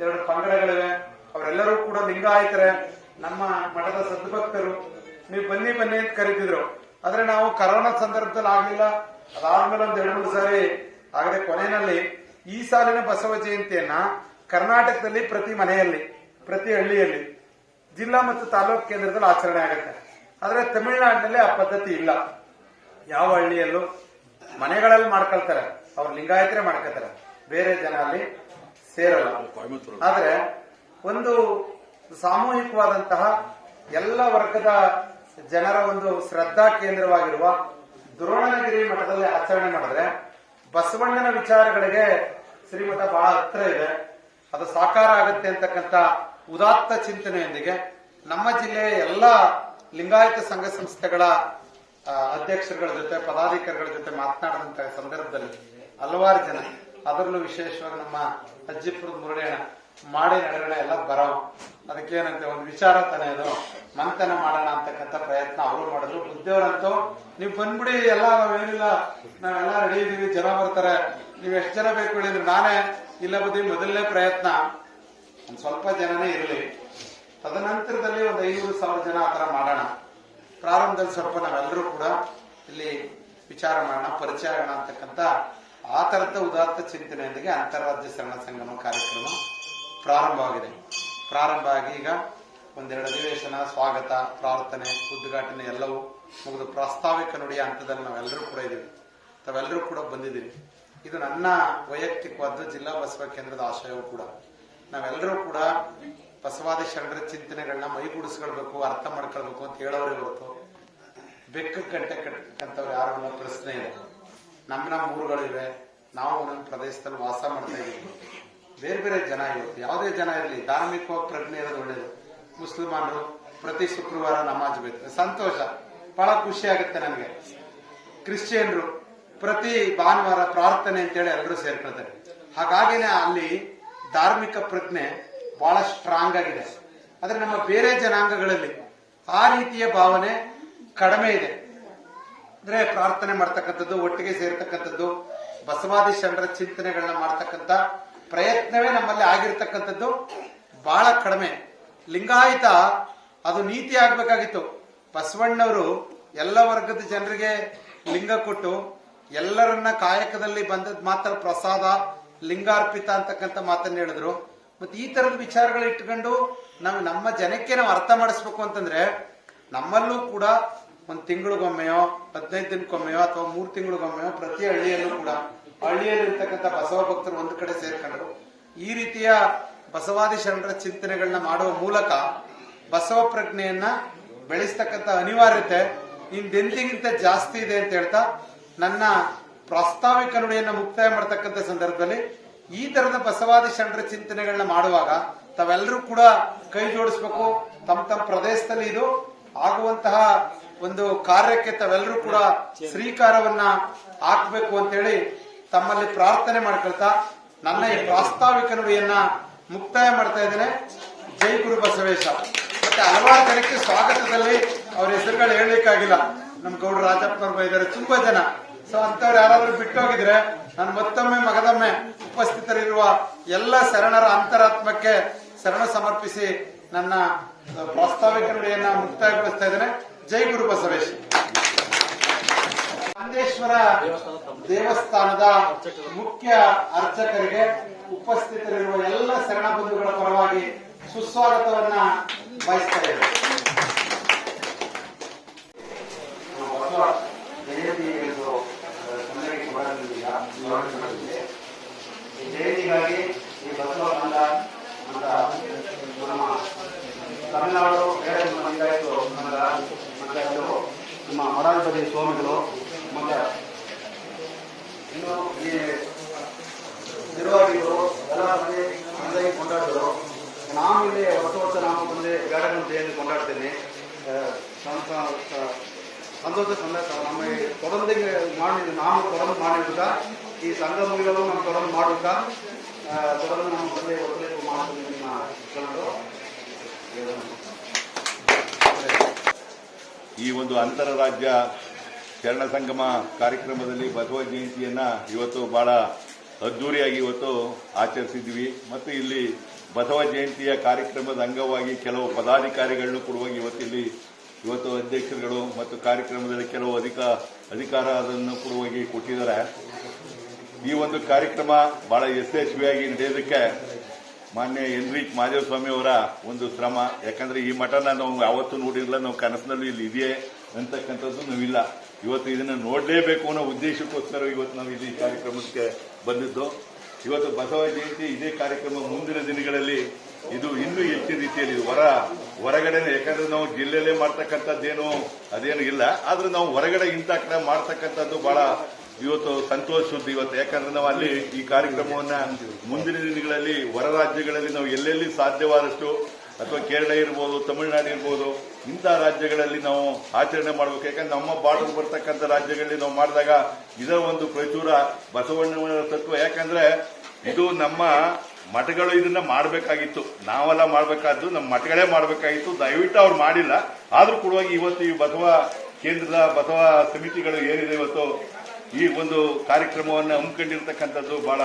ಎರಡು ಪಂಗಡಗಳಿವೆ. ಅವರೆಲ್ಲರೂ ಕೂಡ ಲಿಂಗಾಯತರೆ. ನಮ್ಮ ಮಠದ ಸದ್ಭಕ್ತರು. ನೀವು ಬನ್ನಿ ಬನ್ನಿ ಅಂತ ಕರೀತಿದ್ರು. ಆದ್ರೆ ನಾವು ಕರೋನಾ ಸಂದರ್ಭದಲ್ಲಿ ಆಗ್ಲಿಲ್ಲ. ಅದಾದ್ಮೇಲೆ ಒಂದ್ ಎರಡು ಮೂರು ಸಾರಿ ಆಗದೆ ಕೊನೆಯಲ್ಲಿ ಈ ಸಾಲಿನ ಬಸವ ಜಯಂತಿಯನ್ನ ಕರ್ನಾಟಕದಲ್ಲಿ ಪ್ರತಿ ಮನೆಯಲ್ಲಿ, ಪ್ರತಿ ಹಳ್ಳಿಯಲ್ಲಿ ಜಿಲ್ಲಾ ಮತ್ತು ತಾಲೂಕು ಕೇಂದ್ರದಲ್ಲಿ ಆಚರಣೆ ಆಗುತ್ತೆ. ಆದ್ರೆ ತಮಿಳುನಾಡಿನಲ್ಲಿ ಆ ಪದ್ಧತಿ ಇಲ್ಲ. ಯಾವ ಹಳ್ಳಿಯಲ್ಲೂ ಮನೆಗಳಲ್ಲಿ ಮಾಡ್ಕೊಳ್ತಾರೆ. ಅವ್ರು ಲಿಂಗಾಯತ್ರೆ ಮಾಡ್ಕೊತಾರೆ ಬೇರೆ ಜನ ಅಲ್ಲಿ ಸೇರಲ್ಲ. ಆದ್ರೆ ಒಂದು ಸಾಮೂಹಿಕವಾದಂತಹ ಎಲ್ಲ ವರ್ಗದ ಜನರ ಒಂದು ಶ್ರದ್ಧಾ ಕೇಂದ್ರವಾಗಿರುವ ದ್ರೋಣಗಿರಿ ಮಠದಲ್ಲಿ ಆಚರಣೆ ಮಾಡಿದ್ರೆ ಬಸವಣ್ಣನ ವಿಚಾರಗಳಿಗೆ ಶ್ರೀಮಠ ಬಹಳ ಹತ್ರ ಇದೆ. ಅದು ಸಾಕಾರ ಆಗುತ್ತೆ ಅಂತಕ್ಕಂಥ ಉದಾತ್ತ ಚಿಂತನೆಯೊಂದಿಗೆ ನಮ್ಮ ಜಿಲ್ಲೆಯ ಎಲ್ಲ ಲಿಂಗಾಯತ ಸಂಘ ಸಂಸ್ಥೆಗಳ ಅಧ್ಯಕ್ಷರುಗಳ ಜೊತೆ, ಪದಾಧಿಕಾರಿಗಳ ಜೊತೆ ಮಾತನಾಡಿದಂತಹ ಸಂದರ್ಭದಲ್ಲಿ ಹಲವಾರು ಜನ, ಅದರಲ್ಲೂ ವಿಶೇಷವಾಗಿ ನಮ್ಮ ಅಜ್ಜಿಪುರದ ಮುರುಳೇಣ ಮಾಡಿ ನಡೆಗಳ ಎಲ್ಲ ಬರೋ, ಅದಕ್ಕೇನಂತೆ ಒಂದು ವಿಚಾರ ತಾನೇ ಅದು, ಮಂಥನ ಮಾಡೋಣ ಅಂತಕ್ಕಂಥ ಪ್ರಯತ್ನ ಅವರು ಮಾಡಿದ್ರು. ಬುದ್ಧಿಯವರಂತೂ, ನೀವು ಬಂದ್ಬಿಡಿ, ಎಲ್ಲ ನಾವೇನಿಲ್ಲ, ನಾವೆಲ್ಲ ರೆಡಿ ಇದೀವಿ ಜನ ಬರ್ತಾರೆ, ನೀವು ಎಷ್ಟು ಜನ ಬೇಕು ಹೇಳಿದ್ರು ನಾನೇ, ಇಲ್ಲ ಬದಿ ಮೊದಲನೇ ಪ್ರಯತ್ನ. ಸ್ವಲ್ಪ ಜನನೇ ಇರಲಿ. ತದನಂತರದಲ್ಲಿ ಒಂದು ಐನೂರು ಸಾವಿರ ಜನ ಆತರ ಮಾಡೋಣ. ಪ್ರಾರಂಭದಲ್ಲಿ ಸ್ವಲ್ಪ ನಾವೆಲ್ಲರೂ ಕೂಡ ಇಲ್ಲಿ ವಿಚಾರ ಮಾಡೋಣ, ಪರಿಚಯ ಆಗೋಣ ಅಂತಕ್ಕಂಥ ಆ ಥರದ ಉದಾತ್ತ ಚಿಂತನೆಯೊಂದಿಗೆ ಅಂತಾರಾಜ್ಯ ಶರಣ ಸಂಗಮ ಕಾರ್ಯಕ್ರಮ ಪ್ರಾರಂಭವಾಗಿದೆ. ಪ್ರಾರಂಭ ಆಗಿ ಈಗ ಒಂದೆರಡು ಅಧಿವೇಶನ, ಸ್ವಾಗತ, ಪ್ರಾರ್ಥನೆ, ಉದ್ಘಾಟನೆ ಎಲ್ಲವೂ ಮುಗಿದು ಪ್ರಾಸ್ತಾವಿಕ ನುಡಿಯ ಹಂತದಲ್ಲಿ ನಾವೆಲ್ಲರೂ ಕೂಡ ಇದ್ದೀವಿ. ತಾವೆಲ್ಲರೂ ಕೂಡ ಬಂದಿದ್ದೀವಿ ಇದು ನನ್ನ ವೈಯಕ್ತಿಕವಾದ ಜಿಲ್ಲಾ ಬಸವ ಕೇಂದ್ರದ ಆಶಯವೂ ಕೂಡ. ನಾವೆಲ್ಲರೂ ಕೂಡ ಬಸವಾದಿ ಶರಣರ ಚಿಂತನೆಗಳನ್ನ ಮೈಗೂಡಿಸ್ಕೊಳ್ಬೇಕು, ಅರ್ಥ ಮಾಡ್ಕೊಳ್ಬೇಕು ಅಂತ ಹೇಳೋರು ಹೊರತು ಬೆಕ್ಕ ಗಂಟೆ ಕಟ್ಟಕ್ಕಂಥವ್ರು ಯಾರು ಅನ್ನೋ ಪ್ರಶ್ನೆ ಇದೆ ನಮ್ಮ ನಮ್ಮ ಊರುಗಳಿವೆ ನಾವು ಒಂದೊಂದು ಪ್ರದೇಶದಲ್ಲಿ ವಾಸ ಮಾಡ್ತಾ ಇದ್ದೀವಿ. ಬೇರೆ ಬೇರೆ ಜನ ಇವತ್ತು. ಯಾವುದೇ ಜನ ಇರಲಿ, ಧಾರ್ಮಿಕವಾಗಿ ಪ್ರಜ್ಞೆ ಇರೋದು ಒಳ್ಳೇದು. ಮುಸ್ಲಿಮಾನರು ಪ್ರತಿ ಶುಕ್ರವಾರ ನಮಾಜ್ ಬೇಕು ಸಂತೋಷ. ಬಹಳ ಖುಷಿ ಆಗುತ್ತೆ ನನಗೆ ಕ್ರಿಶ್ಚಿಯನ್ರು ಪ್ರತಿ ಭಾನುವಾರ ಪ್ರಾರ್ಥನೆ ಅಂತೇಳಿ ಎಲ್ಲರೂ ಸೇರ್ಕೊಳ್ತಾರೆ. ಹಾಗಾಗಿನೇ ಅಲ್ಲಿ ಧಾರ್ಮಿಕ ಪ್ರಜ್ಞೆ ಬಹಳ ಸ್ಟ್ರಾಂಗ್ ಆಗಿದೆ. ಆದರೆ ನಮ್ಮ ಬೇರೆ ಜನಾಂಗಗಳಲ್ಲಿ ಆ ರೀತಿಯ ಭಾವನೆ ಕಡಿಮೆ ಇದೆ. ಅಂದ್ರೆ ಪ್ರಾರ್ಥನೆ ಮಾಡ್ತಕ್ಕಂಥದ್ದು, ಒಟ್ಟಿಗೆ ಸೇರ್ತಕ್ಕಂಥದ್ದು ಬಸವಾದಿ ಶರಣರ ಚಿಂತನೆಗಳನ್ನ ಮಾಡ್ತಕ್ಕಂಥ ಪ್ರಯತ್ನವೇ ನಮ್ಮಲ್ಲಿ ಆಗಿರ್ತಕ್ಕಂಥದ್ದು ಬಹಳ ಕಡಿಮೆ. ಲಿಂಗಾಯಿತ ಅದು ನೀತಿ ಆಗ್ಬೇಕಾಗಿತ್ತು. ಬಸವಣ್ಣವರು ಎಲ್ಲ ವರ್ಗದ ಜನರಿಗೆ ಲಿಂಗ ಕೊಟ್ಟು ಎಲ್ಲರನ್ನ ಕಾಯಕದಲ್ಲಿ ಬಂದದ್ ಮಾತ್ರ ಪ್ರಸಾದ, ಲಿಂಗಾರ್ಪಿತ ಅಂತಕ್ಕಂಥ ಮಾತನ್ನ ಹೇಳಿದ್ರು. ಮತ್ತೆ ಈ ತರದ ವಿಚಾರಗಳು ಇಟ್ಕೊಂಡು ನಾವು ನಮ್ಮ ಜನಕ್ಕೆ ನಾವು ಅರ್ಥ ಮಾಡಿಸ್ಬೇಕು ಅಂತಂದ್ರೆ, ನಮ್ಮಲ್ಲೂ ಕೂಡ ಒಂದ್ ತಿಂಗಳಿಗೊಮ್ಮೆಯೋ, ಹದಿನೈದು ದಿನಕ್ಕೊಮ್ಮೆಯೋ ಅಥವಾ ಮೂರ್ ತಿಂಗಳಿಗೊಮ್ಮೆಯೋ ಪ್ರತಿ ಹಳ್ಳಿಯಲ್ಲೂ ಕೂಡ ಹಳ್ಳಿಯಲ್ಲಿ ಇರ್ತಕ್ಕಂಥ ಬಸವ ಭಕ್ತರು ಒಂದು ಕಡೆ ಸೇರ್ಕೊಂಡ್ರು. ಈ ರೀತಿಯ ಬಸವಾದಿ ಶರಣರ ಚಿಂತನೆಗಳನ್ನ ಮಾಡುವ ಮೂಲಕ ಬಸವ ಪ್ರಜ್ಞೆಯನ್ನ ಬೆಳೆಸ್ತಕ್ಕಂಥ ಅನಿವಾರ್ಯತೆ ಇಂದೆಂದಿಗಿಂತ ಜಾಸ್ತಿ ಇದೆ ಅಂತ ಹೇಳ್ತಾ ನನ್ನ ಪ್ರಾಸ್ತಾವಿಕ ನುಡಿಯನ್ನ ಮುಕ್ತಾಯ ಮಾಡತಕ್ಕಂಥ ಸಂದರ್ಭದಲ್ಲಿ ಈ ತರದ ಬಸವಾದಿ ಶರಣರ ಚಿಂತನೆಗಳನ್ನ ಮಾಡುವಾಗ ತಾವೆಲ್ಲರೂ ಕೂಡ ಕೈ ಜೋಡಿಸ್ಬೇಕು. ತಮ್ಮ ತಮ್ಮ ಪ್ರದೇಶದಲ್ಲಿ ಇದು ಆಗುವಂತಹ ಒಂದು ಕಾರ್ಯಕ್ಕೆ ತಾವೆಲ್ಲರೂ ಕೂಡ ಶ್ರೀಕಾರವನ್ನ ಹಾಕ್ಬೇಕು ಅಂತೇಳಿ ತಮ್ಮಲ್ಲಿ ಪ್ರಾರ್ಥನೆ ಮಾಡ್ಕೊಳ್ತಾ ನನ್ನ ಈ ಪ್ರಾಸ್ತಾವಿಕ ನುಡಿಯನ್ನ ಮುಕ್ತಾಯ ಮಾಡ್ತಾ ಇದ್ದೇನೆ. ಜೈ ಗುರು ಬಸವೇಶ. ಮತ್ತೆ ಹಲವಾರು ಜನಕ್ಕೆ ಸ್ವಾಗತದಲ್ಲಿ ಅವ್ರ ಹೆಸರುಗಳು ಹೇಳಲಿಕ್ಕಾಗಿಲ್ಲ. ನಮ್ ಗೌಡ ರಾಜಪ್ಪನವರು ಇದ್ದಾರೆ. ತುಂಬಾ ಜನ. ಸೊ ಅಂತವ್ರು ಯಾರಾದ್ರೂ ಬಿಟ್ಟೋಗಿದ್ರೆ ನಾನು ಮತ್ತೊಮ್ಮೆ ಮಗದೊಮ್ಮೆ ಉಪಸ್ಥಿತರಿರುವ ಎಲ್ಲ ಶರಣರ ಅಂತರಾತ್ಮಕ್ಕೆ ಶರಣ ಸಮರ್ಪಿಸಿ ನನ್ನ ಪ್ರಾಸ್ತಾವಿಕ ನುಡಿಯನ್ನ ಮುಕ್ತಾಯಗೊಳಿಸ್ತಾ ಇದ್ದೇನೆ. ಜೈ ಗುರು ಬಸವೇಶ್. ನಂದೇಶ್ವರ ದೇವಸ್ಥಾನದ ಮುಖ್ಯ ಅರ್ಚಕರಿಗೆ ಉಪಸ್ಥಿತರಿರುವ ಎಲ್ಲ ಶರಣ ಬಂಧುಗಳ ಪರವಾಗಿ ಸುಸ್ವಾಗತವನ್ನ ಬಯಸ್ತಾ ಬರಲಿಲ್ಲ ಈ ಜಯಂತಿಗಾಗಿ ಈ ಬಸವ ಬಂದ ಅಂತ ನಮ್ಮ ತಮಿಳುನಾಡು ಬೇರೆ ನಮ್ಮದ ಮತ್ತೆ ಅದು ನಮ್ಮ ಮಠಾಧಿಪತಿ ಸ್ವಾಮಿಗಳು ಮತ್ತೆ ಇನ್ನು ಈ ನಿರ್ವಾಹಿಗಳು ಎಲ್ಲ ಮಂದಿ ಅಂದಾಗಿ ಕೊಂಡಾಡಿದ್ರು ನಾನು ಇಲ್ಲಿ ಹೊಸ ವರ್ಷ ನಾನು ಬಂದು ಜಯಂತಿ ಕೊಂಡಾಡ್ತೇನೆ ಸಂತೋಷ ಸಂದೇಶ ನಮ್ಮ ಈ தொடர்ந்து ಮಾಡಿ ನಾವು தொடர்ந்து ಮಾಡಿರುತ್ತಾ ಈ ಸಂಘ ಮುಗಿದಲು ನಮ್ಮ தொடர்ந்து ಮಾಡುತ್ತಾ ಆ, தொடர்ந்து ನಮ್ಮ ಬಂದೆ ಒತ್ತಡಕ್ಕೆ ಮಾಡ್ತೀನಿ ನಿಮ್ಮ ಕೆಲವರು ಈ ಒಂದು ಅಂತರರಾಜ್ಯ ಶರಣ ಸಂಗಮ ಕಾರ್ಯಕ್ರಮದಲ್ಲಿ ಬಸವ ಜಯಂತಿಯನ್ನ ಇವತ್ತು ಬಹಳ ಅದ್ದೂರಿಯಾಗಿ ಇವತ್ತು ಆಚರಿಸಿದ್ವಿ ಮತ್ತು ಇಲ್ಲಿ ಬಸವ ಜಯಂತಿಯ ಕಾರ್ಯಕ್ರಮದ ಅಂಗವಾಗಿ ಕೆಲವು ಪದಾಧಿಕಾರಿಗಳನ್ನು ಕೊಡುವಾಗ ಇವತ್ತಿಲ್ಲಿ ಇವತ್ತು ಅಧ್ಯಕ್ಷರುಗಳು ಮತ್ತು ಕಾರ್ಯಕ್ರಮದಲ್ಲಿ ಕೆಲವು ಅಧಿಕ ಅಧಿಕಾರ ಅದನ್ನು ಪೂರ್ವವಾಗಿ ಕೊಟ್ಟಿದ್ದಾರೆ. ಈ ಒಂದು ಕಾರ್ಯಕ್ರಮ ಬಹಳ ಯಶಸ್ವಿಯಾಗಿ ನಡೆಯೋದಕ್ಕೆ ಮಾನ್ಯ ಎನ್ರಿಕ್ ಮಾಧೇವಸ್ವಾಮಿ ಅವರ ಒಂದು ಶ್ರಮ. ಯಾಕಂದ್ರೆ ಈ ಮಠನ ನಾವು ಯಾವತ್ತೂ ನೋಡಿರಲಿಲ್ಲ ನಾವು ಕನಸಿನಲ್ಲೂ ಇಲ್ಲಿ ಇದೆಯೇ ಅಂತಕ್ಕಂಥದ್ದು ನಾವಿಲ್ಲ. ಇವತ್ತು ಇದನ್ನು ನೋಡಲೇಬೇಕು ಅನ್ನೋ ಉದ್ದೇಶಕ್ಕೋಸ್ಕರ ಇವತ್ತು ನಾವು ಇಲ್ಲಿ ಕಾರ್ಯಕ್ರಮಕ್ಕೆ ಬಂದಿದ್ದು. ಇವತ್ತು ಬಸವ ಜಯಂತಿ ಇದೇ ಕಾರ್ಯಕ್ರಮ ಮುಂದಿನ ದಿನಗಳಲ್ಲಿ ಇದು ಇನ್ನೂ ಹೆಚ್ಚಿನ ರೀತಿಯಲ್ಲಿ ಹೊರ ಹೊರಗಡೆ ಯಾಕಂದ್ರೆ ನಾವು ಜಿಲ್ಲೆಯಲ್ಲೇ ಮಾಡ್ತಕ್ಕಂಥದ್ದೇನು, ಅದೇನು ಇಲ್ಲ. ಆದ್ರೆ ನಾವು ಹೊರಗಡೆ ಇಂಥ ಕಡೆ ಮಾಡ್ತಕ್ಕಂಥದ್ದು ಬಹಳ ಇವತ್ತು ಸಂತೋಷ ಇವತ್ತು. ಯಾಕಂದ್ರೆ ನಾವು ಅಲ್ಲಿ ಈ ಕಾರ್ಯಕ್ರಮವನ್ನ ಮುಂದಿನ ದಿನಗಳಲ್ಲಿ ಹೊರ ರಾಜ್ಯಗಳಲ್ಲಿ ನಾವು ಎಲ್ಲೆಲ್ಲಿ ಸಾಧ್ಯವಾದಷ್ಟು, ಅಥವಾ ಕೇರಳ ಇರ್ಬೋದು, ತಮಿಳುನಾಡು ಇರ್ಬೋದು, ಇಂಥ ರಾಜ್ಯಗಳಲ್ಲಿ ನಾವು ಆಚರಣೆ ಮಾಡಬೇಕು. ಯಾಕಂದ್ರೆ ನಮ್ಮ ಬಾರ್ಡರ್ ಬರ್ತಕ್ಕಂಥ ರಾಜ್ಯಗಳಲ್ಲಿ ನಾವು ಮಾಡಿದಾಗ ಇದರ ಒಂದು ಪ್ರಚುರ ಬಸವಣ್ಣನ ತತ್ವ. ಯಾಕಂದ್ರೆ ಇದು ನಮ್ಮ ಮಠಗಳು ಇದನ್ನ ಮಾಡಬೇಕಾಗಿತ್ತು. ನಾವೆಲ್ಲ ಮಾಡಬೇಕಾದ್ದು ನಮ್ಮ ಮಠಗಳೇ ಮಾಡಬೇಕಾಗಿತ್ತು. ದಯವಿಟ್ಟು ಅವ್ರು ಮಾಡಿಲ್ಲ. ಆದ್ರೂ ಕೂಡ ಇವತ್ತು ಈ ಬಸವ ಕೇಂದ್ರದ ಬಸವ ಸಮಿತಿಗಳು ಏನಿದೆ ಇವತ್ತು ಈ ಒಂದು ಕಾರ್ಯಕ್ರಮವನ್ನು ಹಮ್ಮಿಕೊಂಡಿರ್ತಕ್ಕಂಥದ್ದು ಬಹಳ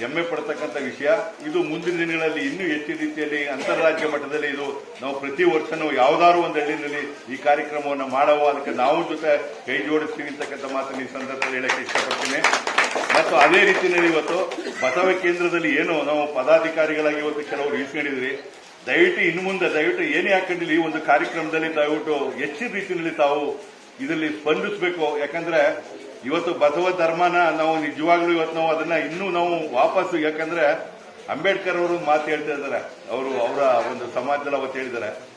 ಹೆಮ್ಮೆ ಪಡ್ತಕ್ಕಂಥ ವಿಷಯ. ಇದು ಮುಂದಿನ ದಿನಗಳಲ್ಲಿ ಇನ್ನೂ ಹೆಚ್ಚಿನ ರೀತಿಯಲ್ಲಿ ಅಂತಾರಾಜ್ಯ ಮಟ್ಟದಲ್ಲಿ ಇದು ನಾವು ಪ್ರತಿ ವರ್ಷನೂ ಯಾವುದಾದ್ರು ಒಂದು ಹಳ್ಳಿನಲ್ಲಿ ಈ ಕಾರ್ಯಕ್ರಮವನ್ನು ಮಾಡುವ ಅದಕ್ಕೆ ನಾವು ಜೊತೆ ಕೈ ಜೋಡಿಸ್ತೀವಿ ಅಂತಕ್ಕಂಥ ಮಾತನ್ನು ಈ ಸಂದರ್ಭದಲ್ಲಿ ಹೇಳಕ್ಕೆ ಇಷ್ಟಪಡ್ತೀನಿ. ಮತ್ತು ಅದೇ ರೀತಿಯಲ್ಲಿ ಇವತ್ತು ಬಸವ ಕೇಂದ್ರದಲ್ಲಿ ಏನು ನಾವು ಪದಾಧಿಕಾರಿಗಳಾಗಿ ಇವತ್ತು ಕೆಲವರು ಇಸ್ಕೊಂಡಿದ್ರಿ ದಯವಿಟ್ಟು ಇನ್ನು ಮುಂದೆ, ದಯವಿಟ್ಟು ಏನೇ ಹಾಕೊಂಡಿಲ್ಲ, ಈ ಒಂದು ಕಾರ್ಯಕ್ರಮದಲ್ಲಿ ದಯವಿಟ್ಟು ಹೆಚ್ಚಿನ ರೀತಿಯಲ್ಲಿ ತಾವು ಇದರಲ್ಲಿ ಸ್ಪಂದಿಸಬೇಕು. ಯಾಕಂದ್ರೆ ಇವತ್ತು ಬಸವ ಧರ್ಮನ ನಾವು ನಿಜವಾಗ್ಲೂ ಇವತ್ತು ನಾವು ಅದನ್ನ ಇನ್ನೂ ನಾವು ವಾಪಸ್ಸು, ಯಾಕಂದ್ರೆ ಅಂಬೇಡ್ಕರ್ ಅವರು ಮಾತು ಹೇಳ್ತಾ ಇದ್ದಾರೆ. ಅವರು ಅವರ ಒಂದು ಸಮಾಜದಲ್ಲಿ ಅವತ್ತು ಹೇಳಿದ್ದಾರೆ.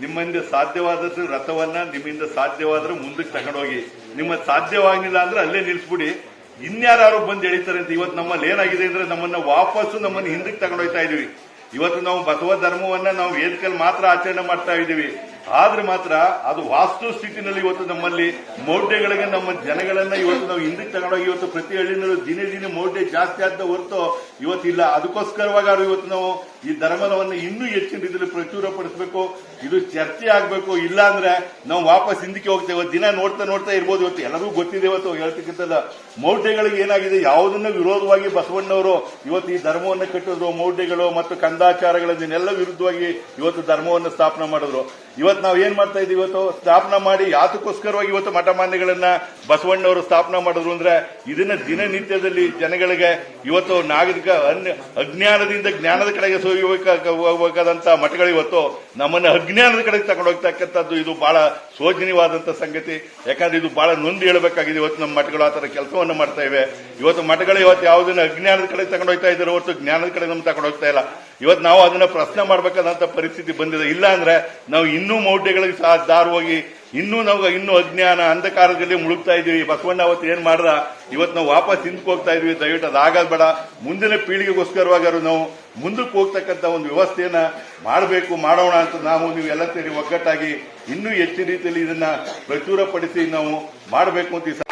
ನಿಮ್ಮಿಂದ ಸಾಧ್ಯವಾದಷ್ಟು ರಥವನ್ನ ನಿಮ್ಮಿಂದ ಸಾಧ್ಯವಾದ್ರೆ ಮುಂದಕ್ಕೆ ತಗೊಂಡೋಗಿ. ನಿಮ್ಮ ಸಾಧ್ಯವಾಗಿಲ್ಲ ಅಂದ್ರೆ ಅಲ್ಲೇ ನಿಲ್ಸ್ಬಿಡಿ. ಇನ್ಯಾರು ಬಂದು ಎಳಿತಾರೆ ಅಂತ ಇವತ್ತು ನಮ್ಮಲ್ಲಿ ಏನಾಗಿದೆ ಅಂದ್ರೆ ನಮ್ಮನ್ನ ವಾಪಸ್ಸು ನಮ್ಮನ್ನ ಹಿಂದಕ್ಕೆ ತಗೊಂಡೋಗ್ತಾ ಇದೀವಿ. ಇವತ್ತು ನಾವು ಬಸವ ಧರ್ಮವನ್ನ ನಾವು ವೇದಿಕೆಯಲ್ಲಿ ಮಾತ್ರ ಆಚರಣೆ ಮಾಡ್ತಾ ಇದೀವಿ. ಆದ್ರೆ ಮಾತ್ರ ಅದು ವಾಸ್ತು ಸ್ಥಿತಿನಲ್ಲಿ ಇವತ್ತು ನಮ್ಮಲ್ಲಿ ಮೌಢ್ಯಗಳಿಗೆ, ನಮ್ಮ ಜನಗಳನ್ನ ಇವತ್ತು ನಾವು ಹಿಂದಕ್ಕೆ ತಗೊಂಡೋಗಿ ಇವತ್ತು ಪ್ರತಿ ಹಳ್ಳಿನಲ್ಲೂ ದಿನೇ ದಿನೇ ಮೌಢ್ಯ ಜಾಸ್ತಿ ಆದ ಹೊರತು ಇವತ್ತಿಲ್ಲ. ಅದಕ್ಕೋಸ್ಕರವಾಗಿ ಇವತ್ತು ನಾವು ಈ ಧರ್ಮವನ್ನು ಇನ್ನೂ ಹೆಚ್ಚಿನ ರೀತಿಯಲ್ಲಿ ಪ್ರಚುರ ಪಡಿಸಬೇಕು ಇದು ಚರ್ಚೆ ಆಗಬೇಕು. ಇಲ್ಲ ಅಂದ್ರೆ ನಾವು ವಾಪಸ್ ಹಿಂದಕ್ಕೆ ಹೋಗ್ತೇವೆ. ದಿನ ನೋಡ್ತಾ ನೋಡ್ತಾ ಇರ್ಬೋದು. ಇವತ್ತು ಎಲ್ಲರಿಗೂ ಗೊತ್ತಿದೆ ಇವತ್ತು ಹೇಳ್ತಕ್ಕಂಥದ್ದು. ಮೌಢ್ಯಗಳಿಗೆ ಏನಾಗಿದೆ? ಯಾವುದನ್ನ ವಿರೋಧವಾಗಿ ಬಸವಣ್ಣವರು ಇವತ್ತು ಈ ಧರ್ಮವನ್ನು ಕಟ್ಟಿದ್ರು. ಮೌಢ್ಯಗಳು ಮತ್ತು ಕಂದಾಚಾರಗಳನ್ನೆಲ್ಲ ವಿರುದ್ಧವಾಗಿ ಇವತ್ತು ಧರ್ಮವನ್ನು ಸ್ಥಾಪನೆ ಮಾಡಿದ್ರು. ಇವತ್ತು ನಾವು ಏನ್ ಮಾಡ್ತಾ ಇದ್ದೀವಿ ಇವತ್ತು? ಸ್ಥಾಪನೆ ಮಾಡಿ ಯಾತಕ್ಕೋಸ್ಕರವಾಗಿ ಇವತ್ತು ಮಠ ಮಾನ್ಯಗಳನ್ನ ಬಸವಣ್ಣವರು ಸ್ಥಾಪನೆ ಮಾಡಿದ್ರು ಅಂದ್ರೆ ಇದನ್ನ ದಿನನಿತ್ಯದಲ್ಲಿ ಜನಗಳಿಗೆ ಇವತ್ತು ನಾಗರಿಕ ಅಜ್ಞಾನದಿಂದ ಜ್ಞಾನದ ಕಡೆಗೆ ಹೋಗಬೇಕಾದಂತ ಮಠಗಳು ಇವತ್ತು ನಮ್ಮನ್ನ ಅಜ್ಞಾನದ ಕಡೆಗೆ ತಗೊಂಡು ಹೋಗ್ತಕ್ಕಂಥದ್ದು ಇದು ಬಹಳ ಶೋಚನೀಯವಾದಂತ ಸಂಗತಿ. ಯಾಕಂದ್ರೆ ಇದು ಬಹಳ ನೊಂದು ಹೇಳಬೇಕಾಗಿದೆ ಇವತ್ತು ನಮ್ಮ ಮಠಗಳು ಆ ತರ ಕೆಲಸವನ್ನು ಮಾಡ್ತಾ ಇವೆ. ಇವತ್ತು ಮಠಗಳು ಇವತ್ತು ಯಾವುದನ್ನ ಅಜ್ಞಾನದ ಕಡೆ ತಗೊಂಡೋಗ್ತಾ ಇದ್ದಾರೆ ಹೊರತು ಜ್ಞಾನದ ಕಡೆ ನಮ್ಗೆ ತಗೊಂಡೋಗ್ತಾ ಇಲ್ಲ. ಇವತ್ತು ನಾವು ಅದನ್ನ ಪ್ರಶ್ನೆ ಮಾಡಬೇಕಾದಂತ ಪರಿಸ್ಥಿತಿ ಬಂದಿದೆ. ಇಲ್ಲ ಅಂದ್ರೆ ನಾವು ಇನ್ನೂ ಮೌಢ್ಯಗಳಿಗೆ ಸಹ ದಾರಿ ಹೋಗಿ ಇನ್ನೂ ನಾವು ಇನ್ನೂ ಅಜ್ಞಾನ ಅಂಧಕಾರದಲ್ಲಿ ಮುಳುಗ್ತಾ ಇದೀವಿ. ಬಸವಣ್ಣ ಅವತ್ತು ಏನ್ ಮಾಡ್ರ ಇವತ್ತು ನಾವು ವಾಪಸ್ ಹಿಂದಕ್ಕೆ ಹೋಗ್ತಾ ಇದೀವಿ. ದಯವಿಟ್ಟು ಅದಾಗದ್ ಬೇಡ. ಮುಂದಿನ ಪೀಳಿಗೆಗೋಸ್ಕರವಾಗಾರು ನಾವು ಮುಂದಕ್ಕೆ ಹೋಗ್ತಕ್ಕಂಥ ಒಂದು ವ್ಯವಸ್ಥೆಯನ್ನ ಮಾಡಬೇಕು, ಮಾಡೋಣ ಅಂತ ನಾವು ನೀವು ಎಲ್ಲ ಸೇರಿ ಒಗ್ಗಟ್ಟಾಗಿ ಇನ್ನೂ ಹೆಚ್ಚಿನ ರೀತಿಯಲ್ಲಿ ಇದನ್ನ ಪ್ರಚುರಪಡಿಸಿ ನಾವು ಮಾಡಬೇಕು ಅಂತ ಈ ಸ-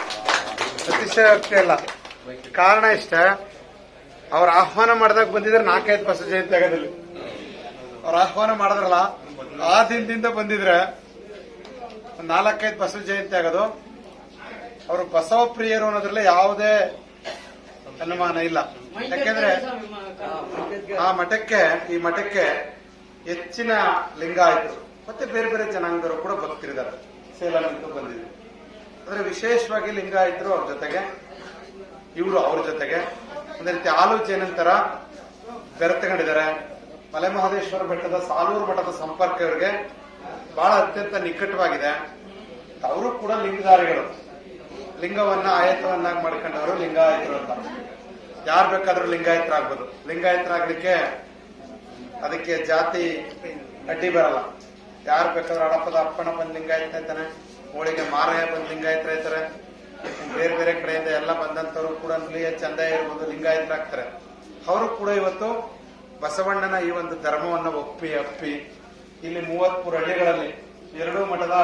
ಅತಿಶಯೋಕ್ತಿ ಅಲ್ಲ ಕಾರಣ ಇಷ್ಟ. ಅವ್ರ ಆಹ್ವಾನ ಮಾಡಿದಾಗ ಬಂದಿದ್ರೆ ನಾಲ್ಕೈದು ಬಸವ ಜಯಂತಿ ಆಗೋದಿಲ್ಲ. ಅವ್ರ ಆಹ್ವಾನ ಮಾಡಿದ್ರಲ್ಲ, ಆ ದಿನದಿಂದ ಬಂದಿದ್ರೆ ನಾಲ್ಕೈದು ಬಸವ ಜಯಂತಿ ಆಗೋದು. ಅವರು ಬಸವ ಪ್ರಿಯರು ಅನ್ನೋದ್ರಲ್ಲಿ ಯಾವುದೇ ಅನುಮಾನ ಇಲ್ಲ. ಯಾಕೆಂದ್ರೆ ಆ ಮಠಕ್ಕೆ, ಈ ಮಠಕ್ಕೆ ಹೆಚ್ಚಿನ ಲಿಂಗಾಯತರು ಮತ್ತೆ ಬೇರೆ ಬೇರೆ ಜನಾಂಗದವರು ಕೂಡ ಭಕ್ತರಿದ್ದಾರೆ ಸೇಲಂನಿಂದ ಬಂದಿದ್ರು ಅಂದ್ರೆ ವಿಶೇಷವಾಗಿ ಲಿಂಗಾಯತರು ಅವ್ರ ಜೊತೆಗೆ, ಇವರು ಅವ್ರ ಜೊತೆಗೆ. ಒಂದೇ ರೀತಿ ಆಲೋಚನೆಂತರ ಬೆರೆತುಕೊಂಡಿದ್ದಾರೆ. ಮಲೆ ಮಹದೇಶ್ವರ ಬೆಟ್ಟದ ಸಾಲೂರು ಮಠದ ಸಂಪರ್ಕ ಇವರಿಗೆ ಬಹಳ ಅತ್ಯಂತ ನಿಕಟವಾಗಿದೆ. ಅವರು ಕೂಡ ಲಿಂಗಧಾರಿಗಳು. ಲಿಂಗವನ್ನ ಆಯತವನ್ನಾಗಿ ಮಾಡ್ಕೊಂಡವರು ಲಿಂಗಾಯತರು ಅಂತ. ಯಾರು ಬೇಕಾದ್ರೂ ಲಿಂಗಾಯತರ ಲಿಂಗಾಯತರಾಗ್ಲಿಕ್ಕೆ ಅದಕ್ಕೆ ಜಾತಿ ಅಡ್ಡಿ ಬರಲ್ಲ. ಯಾರು ಬೇಕಾದ್ರೂ ಅಡಪದ ಅಪ್ಪಣ ಬಂದ್ ಲಿಂಗಾಯತ ಇರ್ತಾನೆ ಹೋಳಿಗೆ ಮಾರಯ್ಯ ಬಂದ್ ಲಿಂಗಾಯತರ ಇರ್ತಾರೆ ಬೇರೆ ಬೇರೆ ಕಡೆಯಿಂದ ಎಲ್ಲ ಬಂದಂತವರು ಕೂಡ ಚಂದ ಇರ್ಬೋದು ಲಿಂಗಾಯತರಾಗ್ತಾರೆ ಅವರು ಕೂಡ ಇವತ್ತು ಬಸವಣ್ಣನ ಈ ಒಂದು ಧರ್ಮವನ್ನು ಒಪ್ಪಿ, ಅಪ್ಪಿ, ಇಲ್ಲಿ ಮೂವತ್ಮೂರು ಹಳ್ಳಿಗಳಲ್ಲಿ ಎರಡೂ ಮಠದ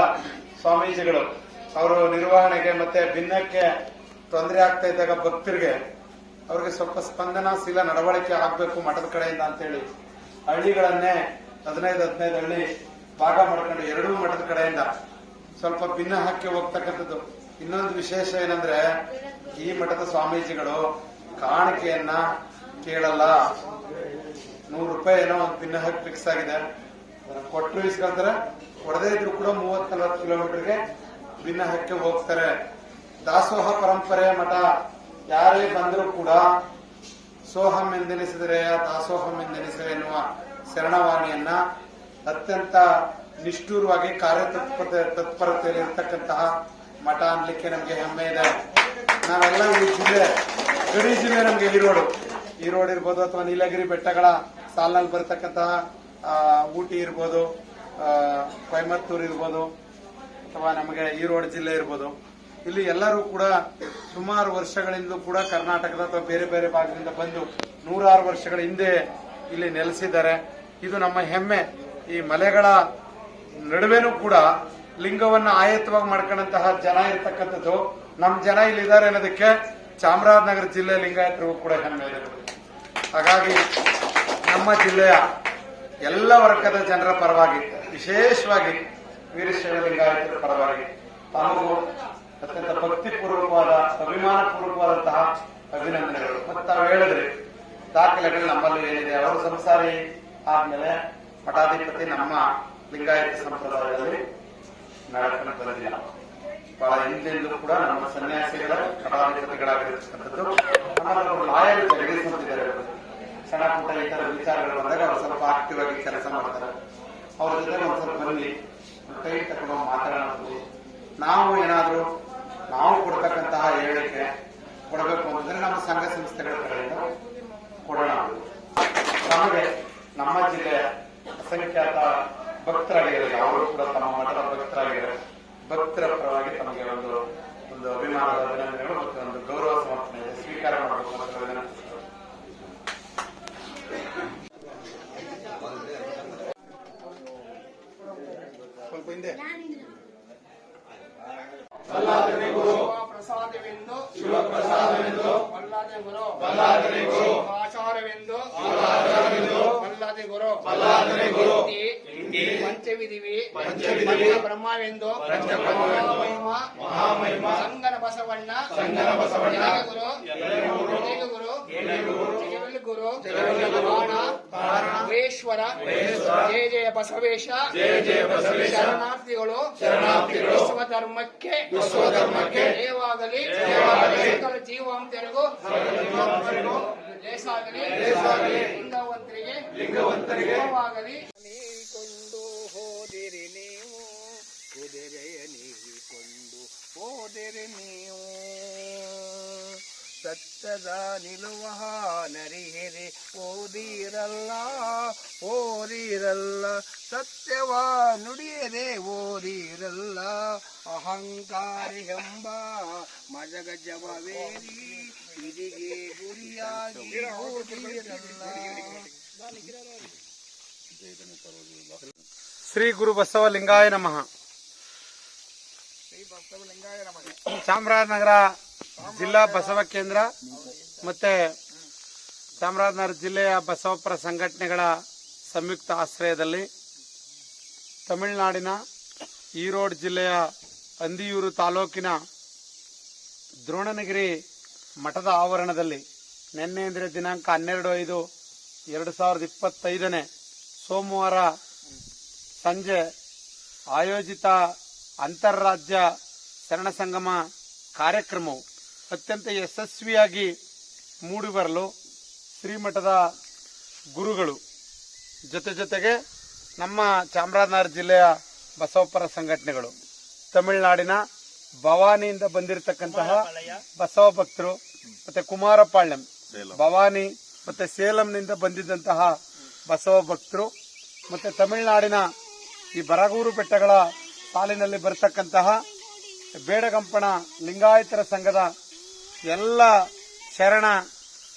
ಸ್ವಾಮೀಜಿಗಳು ಅವರು ನಿರ್ವಹಣೆಗೆ ಮತ್ತೆ ಭಿನ್ನಕ್ಕೆ ತೊಂದರೆ ಆಗ್ತಾ ಇದ್ದಾಗ ಭಕ್ತರಿಗೆ ಅವ್ರಿಗೆ ಸ್ವಲ್ಪ ಸ್ಪಂದನಾಶೀಲ ನಡವಳಿಕೆ ಆಗ್ಬೇಕು ಮಠದ ಕಡೆಯಿಂದ ಅಂತೇಳಿ ಹಳ್ಳಿಗಳನ್ನೇ ಹದಿನೈದು ಹದಿನೈದು ಹಳ್ಳಿ ಭಾಗ ಮಾಡ್ಕೊಂಡು ಎರಡೂ ಮಠದ ಕಡೆಯಿಂದ ಸ್ವಲ್ಪ ಭಿನ್ನ ಹಾಕಿ ಹೋಗ್ತಕ್ಕಂಥದ್ದು. ಇನ್ನೊಂದು ವಿಶೇಷ ಏನಂದ್ರೆ ಈ ಮಠದ ಸ್ವಾಮೀಜಿಗಳು ಕಾಣಿಕೆಯನ್ನ ಕೇಳಲ್ಲ. ನೂರು ರೂಪಾಯಿ ಏನೋ ಒಂದು ಭಿನ್ನ ಫಿಕ್ಸ್ ಆಗಿದೆ. ಕೊಟ್ಟು ಇಸ್ಕೊಳ್ತಾರೆ ಹೊಡೆದೇ ಇದ್ರು ಕೂಡ ಮೂವತ್ ನಲವತ್ತು ಕಿಲೋಮೀಟರ್ಗೆ ಭಿನ್ನ ಹಕ್ಕೆ ಹೋಗ್ತಾರೆ. ದಾಸೋಹ ಪರಂಪರೆಯ ಮಠ, ಯಾರೇ ಬಂದರೂ ಕೂಡ ಸೋಹಂ ಎಂದೆನಿಸಿದರೆ ದಾಸೋಹಂ ಎಂದೆನಿಸಿದರೆ ಎನ್ನುವ ಶರಣವಾಣಿಯನ್ನ ಅತ್ಯಂತ ನಿಷ್ಠೂರವಾಗಿ ಕಾರ್ಯತತ್ಪರತೆ ತತ್ಪರತೆಯಲ್ಲಿ ಇರ್ತಕ್ಕಂತಹ ಮಠ ಅನ್ಲಿಕ್ಕೆ ನಮಗೆ ಹೆಮ್ಮೆ ಇದೆ. ನಾವೆಲ್ಲ ಈ ಜಿಲ್ಲೆ, ಗಡಿ ಜಿಲ್ಲೆ ನಮಗೆ ಈರೋಡು. ಈರೋಡ್ ಇರ್ಬೋದು ಅಥವಾ ನೀಲಗಿರಿ ಬೆಟ್ಟಗಳ ಸಾಲಿನಲ್ಲಿ ಬರತಕ್ಕಂತಹ ಊಟಿ ಇರ್ಬೋದು ಕೊಯಮತ್ತೂರ್ ಇರ್ಬೋದು, ಅಥವಾ ನಮಗೆ ಈರೋಡ್ ಜಿಲ್ಲೆ ಇರ್ಬೋದು. ಇಲ್ಲಿ ಎಲ್ಲರೂ ಕೂಡ ಸುಮಾರು ವರ್ಷಗಳಿಂದಲೂ ಕೂಡ ಕರ್ನಾಟಕದ ಅಥವಾ ಬೇರೆ ಬೇರೆ ಭಾಗದಿಂದ ಬಂದು ನೂರಾರು ವರ್ಷಗಳ ಹಿಂದೆ ಇಲ್ಲಿ ನೆಲೆಸಿದ್ದಾರೆ. ಇದು ನಮ್ಮ ಹೆಮ್ಮೆ. ಈ ಮಲೆಗಳ ನಡುವೆನೂ ಕೂಡ ಲಿಂಗವನ್ನ ಆಯತ್ತವಾಗಿ ಮಾಡ್ಕೊಂಡಂತಹ ಜನ ಇರ್ತಕ್ಕಂಥದ್ದು, ನಮ್ ಜನ ಇಲ್ಲಿದ್ದಾರೆ ಅನ್ನೋದಕ್ಕೆ ಚಾಮರಾಜನಗರ ಜಿಲ್ಲೆ ಲಿಂಗಾಯತರಿಗೂ ಕೂಡ ಹೆಮ್ಮೆ ಹಾಗಾಗಿ ನಮ್ಮ ಜಿಲ್ಲೆಯ ಎಲ್ಲ ವರ್ಗದ ಜನರ ಪರವಾಗಿ, ವಿಶೇಷವಾಗಿ ವೀರಶೈವ ಲಿಂಗಾಯತರ ಪರವಾಗಿ ತಮಗೂ ಅತ್ಯಂತ ಭಕ್ತಿಪೂರ್ವಕವಾದ, ಅಭಿಮಾನಪೂರ್ವಕವಾದಂತಹ ಅಭಿನಂದನೆಗಳು. ಮತ್ತು ತಾವು ಹೇಳಿದ್ರೆ, ದಾಖಲೆಗಳು ನಮ್ಮಲ್ಲಿ ಏನಿದೆ, ಅವರು ಸಂಸಾರಿ ಆದ್ಮೇಲೆ ಮಠಾಧಿಪತಿ ನಮ್ಮ ಲಿಂಗಾಯತ ಸಂಪ್ರದಾಯದಲ್ಲಿ ನಡ್ಕೊಂಡು ಬರಲಿಲ್ಲ ಬಹಳ ಹಿಂದೆಂದೂ ಕೂಡ ನಮ್ಮ ಸನ್ಯಾಸಿಗಳ ಮಠಾಧಿಪತಿಗಳಾಗಿರ್ತಕ್ಕಂಥದ್ದು ನಮ್ಮಲ್ಲಿ ಲಾಯರ್ ಜಗದೀಶಿದ್ದಾರೆ ಸಣ್ಣ ಪುಟ್ಟ ಈ ತರ ವಿಚಾರಗಳು ಬಂದಾಗ ಅವ್ರು ಸ್ವಲ್ಪ ಆಕ್ಟಿವ್ ಆಗಿ ಕೆಲಸ ಮಾಡ್ತಾರೆ. ಅವ್ರ ಜೊತೆ ಒಂದು ಸ್ವಲ್ಪ ಬನ್ನಿ ಕೈ ತಗೊಂಡು ಮಾತಾಡೋದು ನಾವು ಏನಾದರೂ, ನಾವು ಕೊಡ್ತಕ್ಕಂತಹ ಹೇಳಿಕೆ ಕೊಡಬೇಕು ಅಂತಂದ್ರೆ ನಮ್ಮ ಸಂಘ ಸಂಸ್ಥೆಗಳ ಕಡೆಯಿಂದ ಕೊಡೋಣ. ನಮಗೆ ನಮ್ಮ ಜಿಲ್ಲೆಯ ಅಸಂಖ್ಯಾತ ಭಕ್ತರಾಗಿದ್ದಾರೆ. ಅವರು ಕೂಡ ತಮ್ಮ ಮಠದ ಭಕ್ತರಾಗಿದ್ದಾರೆ. ಭಕ್ತರ ಪರವಾಗಿ ತಮಗೆ ಒಂದು ಒಂದು ಅಭಿಮಾನದ ಅಭಿನಂದನೆಗಳು ಮತ್ತು ಒಂದು ಗೌರವ ಸಮರ್ಪಣೆ ಇದೆ. ಸ್ವೀಕಾರ ಮಾಡಬೇಕು ಅಂತ ಹೇಳಿದ ಸ್ವಲ್ಪ ಹಿಂದೆ. ಪ್ರಸಾದವೆಂದು ಶಿವ ಪ್ರಸಾದವೆಂದು ಬಲ್ಲಾದೆ ಗುರು ಬಲ್ಲಾದರೆ ಗುರು ಆಚಾರವೆಂದು ಆಚಾರವೆಂದು ಬಲ್ಲಾದೆ ಗುರು ಬಲ್ಲಾದರೆ ಗುರು ಪಂಚವಿಧಿವಿ ಬ್ರಹ್ಮವೆಂದು ಮಹಾಮಹಿಮ. ಸಂಗನ ಬಸವಣ್ಣ ಸಂಗನ ಬಸವಣ್ಣ ಗುರು ಗುರು ಗುರು ಕಾರಣ ಕಾರಣೇಶ್ವರ ಜಯ ಜಯ ಬಸವೇಶ. ಶರಣಾರ್ಥಿಗಳು. ಶರಣಾರ್ಥಿಗಳು. ವಿಶ್ವ ಧರ್ಮಕ್ಕೆ ವಿಶ್ವ ಧರ್ಮಕ್ಕೆ ಜಯವಾಗಲಿ. ಸಕಲ ಜೀವಾಂತರಿಗೂ ದೇಶಾಗಲಿ ಲಿಂಗವಂತರಿಗೆ. ಲಿಂಗವಂತರಿಗೆ. ಕುದುರೆಯ ನೀಕೊಂಡು ಓದೆರೆ ನೀವು. ಸತ್ಯದ ನಿಲುವ ನರಿಹಿರಿ ಓದಿರಲ್ಲ ಓದಿರಲ್ಲ. ಸತ್ಯವ ನುಡಿಯದೆ ಓದಿರಲ್ಲ, ಅಹಂಕಾರಿ ಎಂಬ ಮಜಗಜವೇರಿ ಇದಿಗೆ ಗುರಿಯಾಗಿ ಓದಿರಲ್ಲ. ಶ್ರೀ ಗುರು ಬಸವ ಲಿಂಗಾಯ ನಮಃ. ಚಾಮರಾಜನಗರ ಜಿಲ್ಲಾ ಬಸವ ಕೇಂದ್ರ ಮತ್ತೆ ಚಾಮರಾಜನಗರ ಜಿಲ್ಲೆಯ ಬಸವಪರ ಸಂಘಟನೆಗಳ ಸಂಯುಕ್ತ ಆಶ್ರಯದಲ್ಲಿ ತಮಿಳುನಾಡಿನ ಈರೋಡ್ ಜಿಲ್ಲೆಯ ಅಂದಿಯೂರು ತಾಲೂಕಿನ ದ್ರೋಣನಗಿರಿ ಮಠದ ಆವರಣದಲ್ಲಿ ನಿನ್ನೆ ದಿನಾಂಕ ಹನ್ನೆರಡು ಐದು ಎರಡು ಸಾವಿರದ ಇಪ್ಪತ್ತೈದನೇ ಸೋಮವಾರ ಸಂಜೆ ಆಯೋಜಿತ ಅಂತಾರಾಜ್ಯ ಶರಣ ಸಂಗಮ ಕಾರ್ಯಕ್ರಮವು ಅತ್ಯಂತ ಯಶಸ್ವಿಯಾಗಿ ಮೂಡಿಬರಲು ಶ್ರೀಮಠದ ಗುರುಗಳು ಜೊತೆ ಜೊತೆಗೆ ನಮ್ಮ ಚಾಮರಾಜನಗರ ಜಿಲ್ಲೆಯ ಬಸವಪರ ಸಂಘಟನೆಗಳು. ತಮಿಳುನಾಡಿನ ಭವಾನಿಯಿಂದ ಬಂದಿರತಕ್ಕಂತಹ ಬಸವ ಭಕ್ತರು ಮತ್ತೆ ಕುಮಾರಪಾಳ್ಯಂ ಭವಾನಿ ಮತ್ತೆ ಸೇಲಂನಿಂದ ಬಂದಿದ್ದಂತಹ ಬಸವ ಭಕ್ತರು ಮತ್ತೆ ತಮಿಳುನಾಡಿನ ಈ ಬರಗೂರು ಬೆಟ್ಟಗಳ ಸಾಲಿನಲ್ಲಿ ಬರತಕ್ಕಂತಹ ಬೇಡಗಂಪಣ ಲಿಂಗಾಯತರ ಸಂಘದ ಎಲ್ಲ ಶರಣ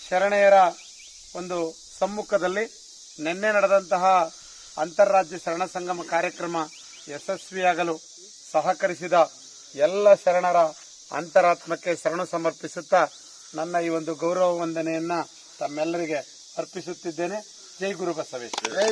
ಶರಣೆಯರ ಒಂದು ಸಮ್ಮುಖದಲ್ಲಿ ನಿನ್ನೆ ನಡೆದಂತಹ ಅಂತಾರಾಜ್ಯ ಶರಣ ಸಂಗಮ ಕಾರ್ಯಕ್ರಮ ಯಶಸ್ವಿಯಾಗಲು ಸಹಕರಿಸಿದ ಎಲ್ಲ ಶರಣರ ಅಂತರಾತ್ಮಕ್ಕೆ ಶರಣು ಸಮರ್ಪಿಸುತ್ತಾ ನನ್ನ ಈ ಒಂದು ಗೌರವ ವಂದನೆಯನ್ನ ತಮ್ಮೆಲ್ಲರಿಗೆ ಅರ್ಪಿಸುತ್ತಿದ್ದೇನೆ. ಜೈ ಗುರು ಬಸವೇಶ್ವರ.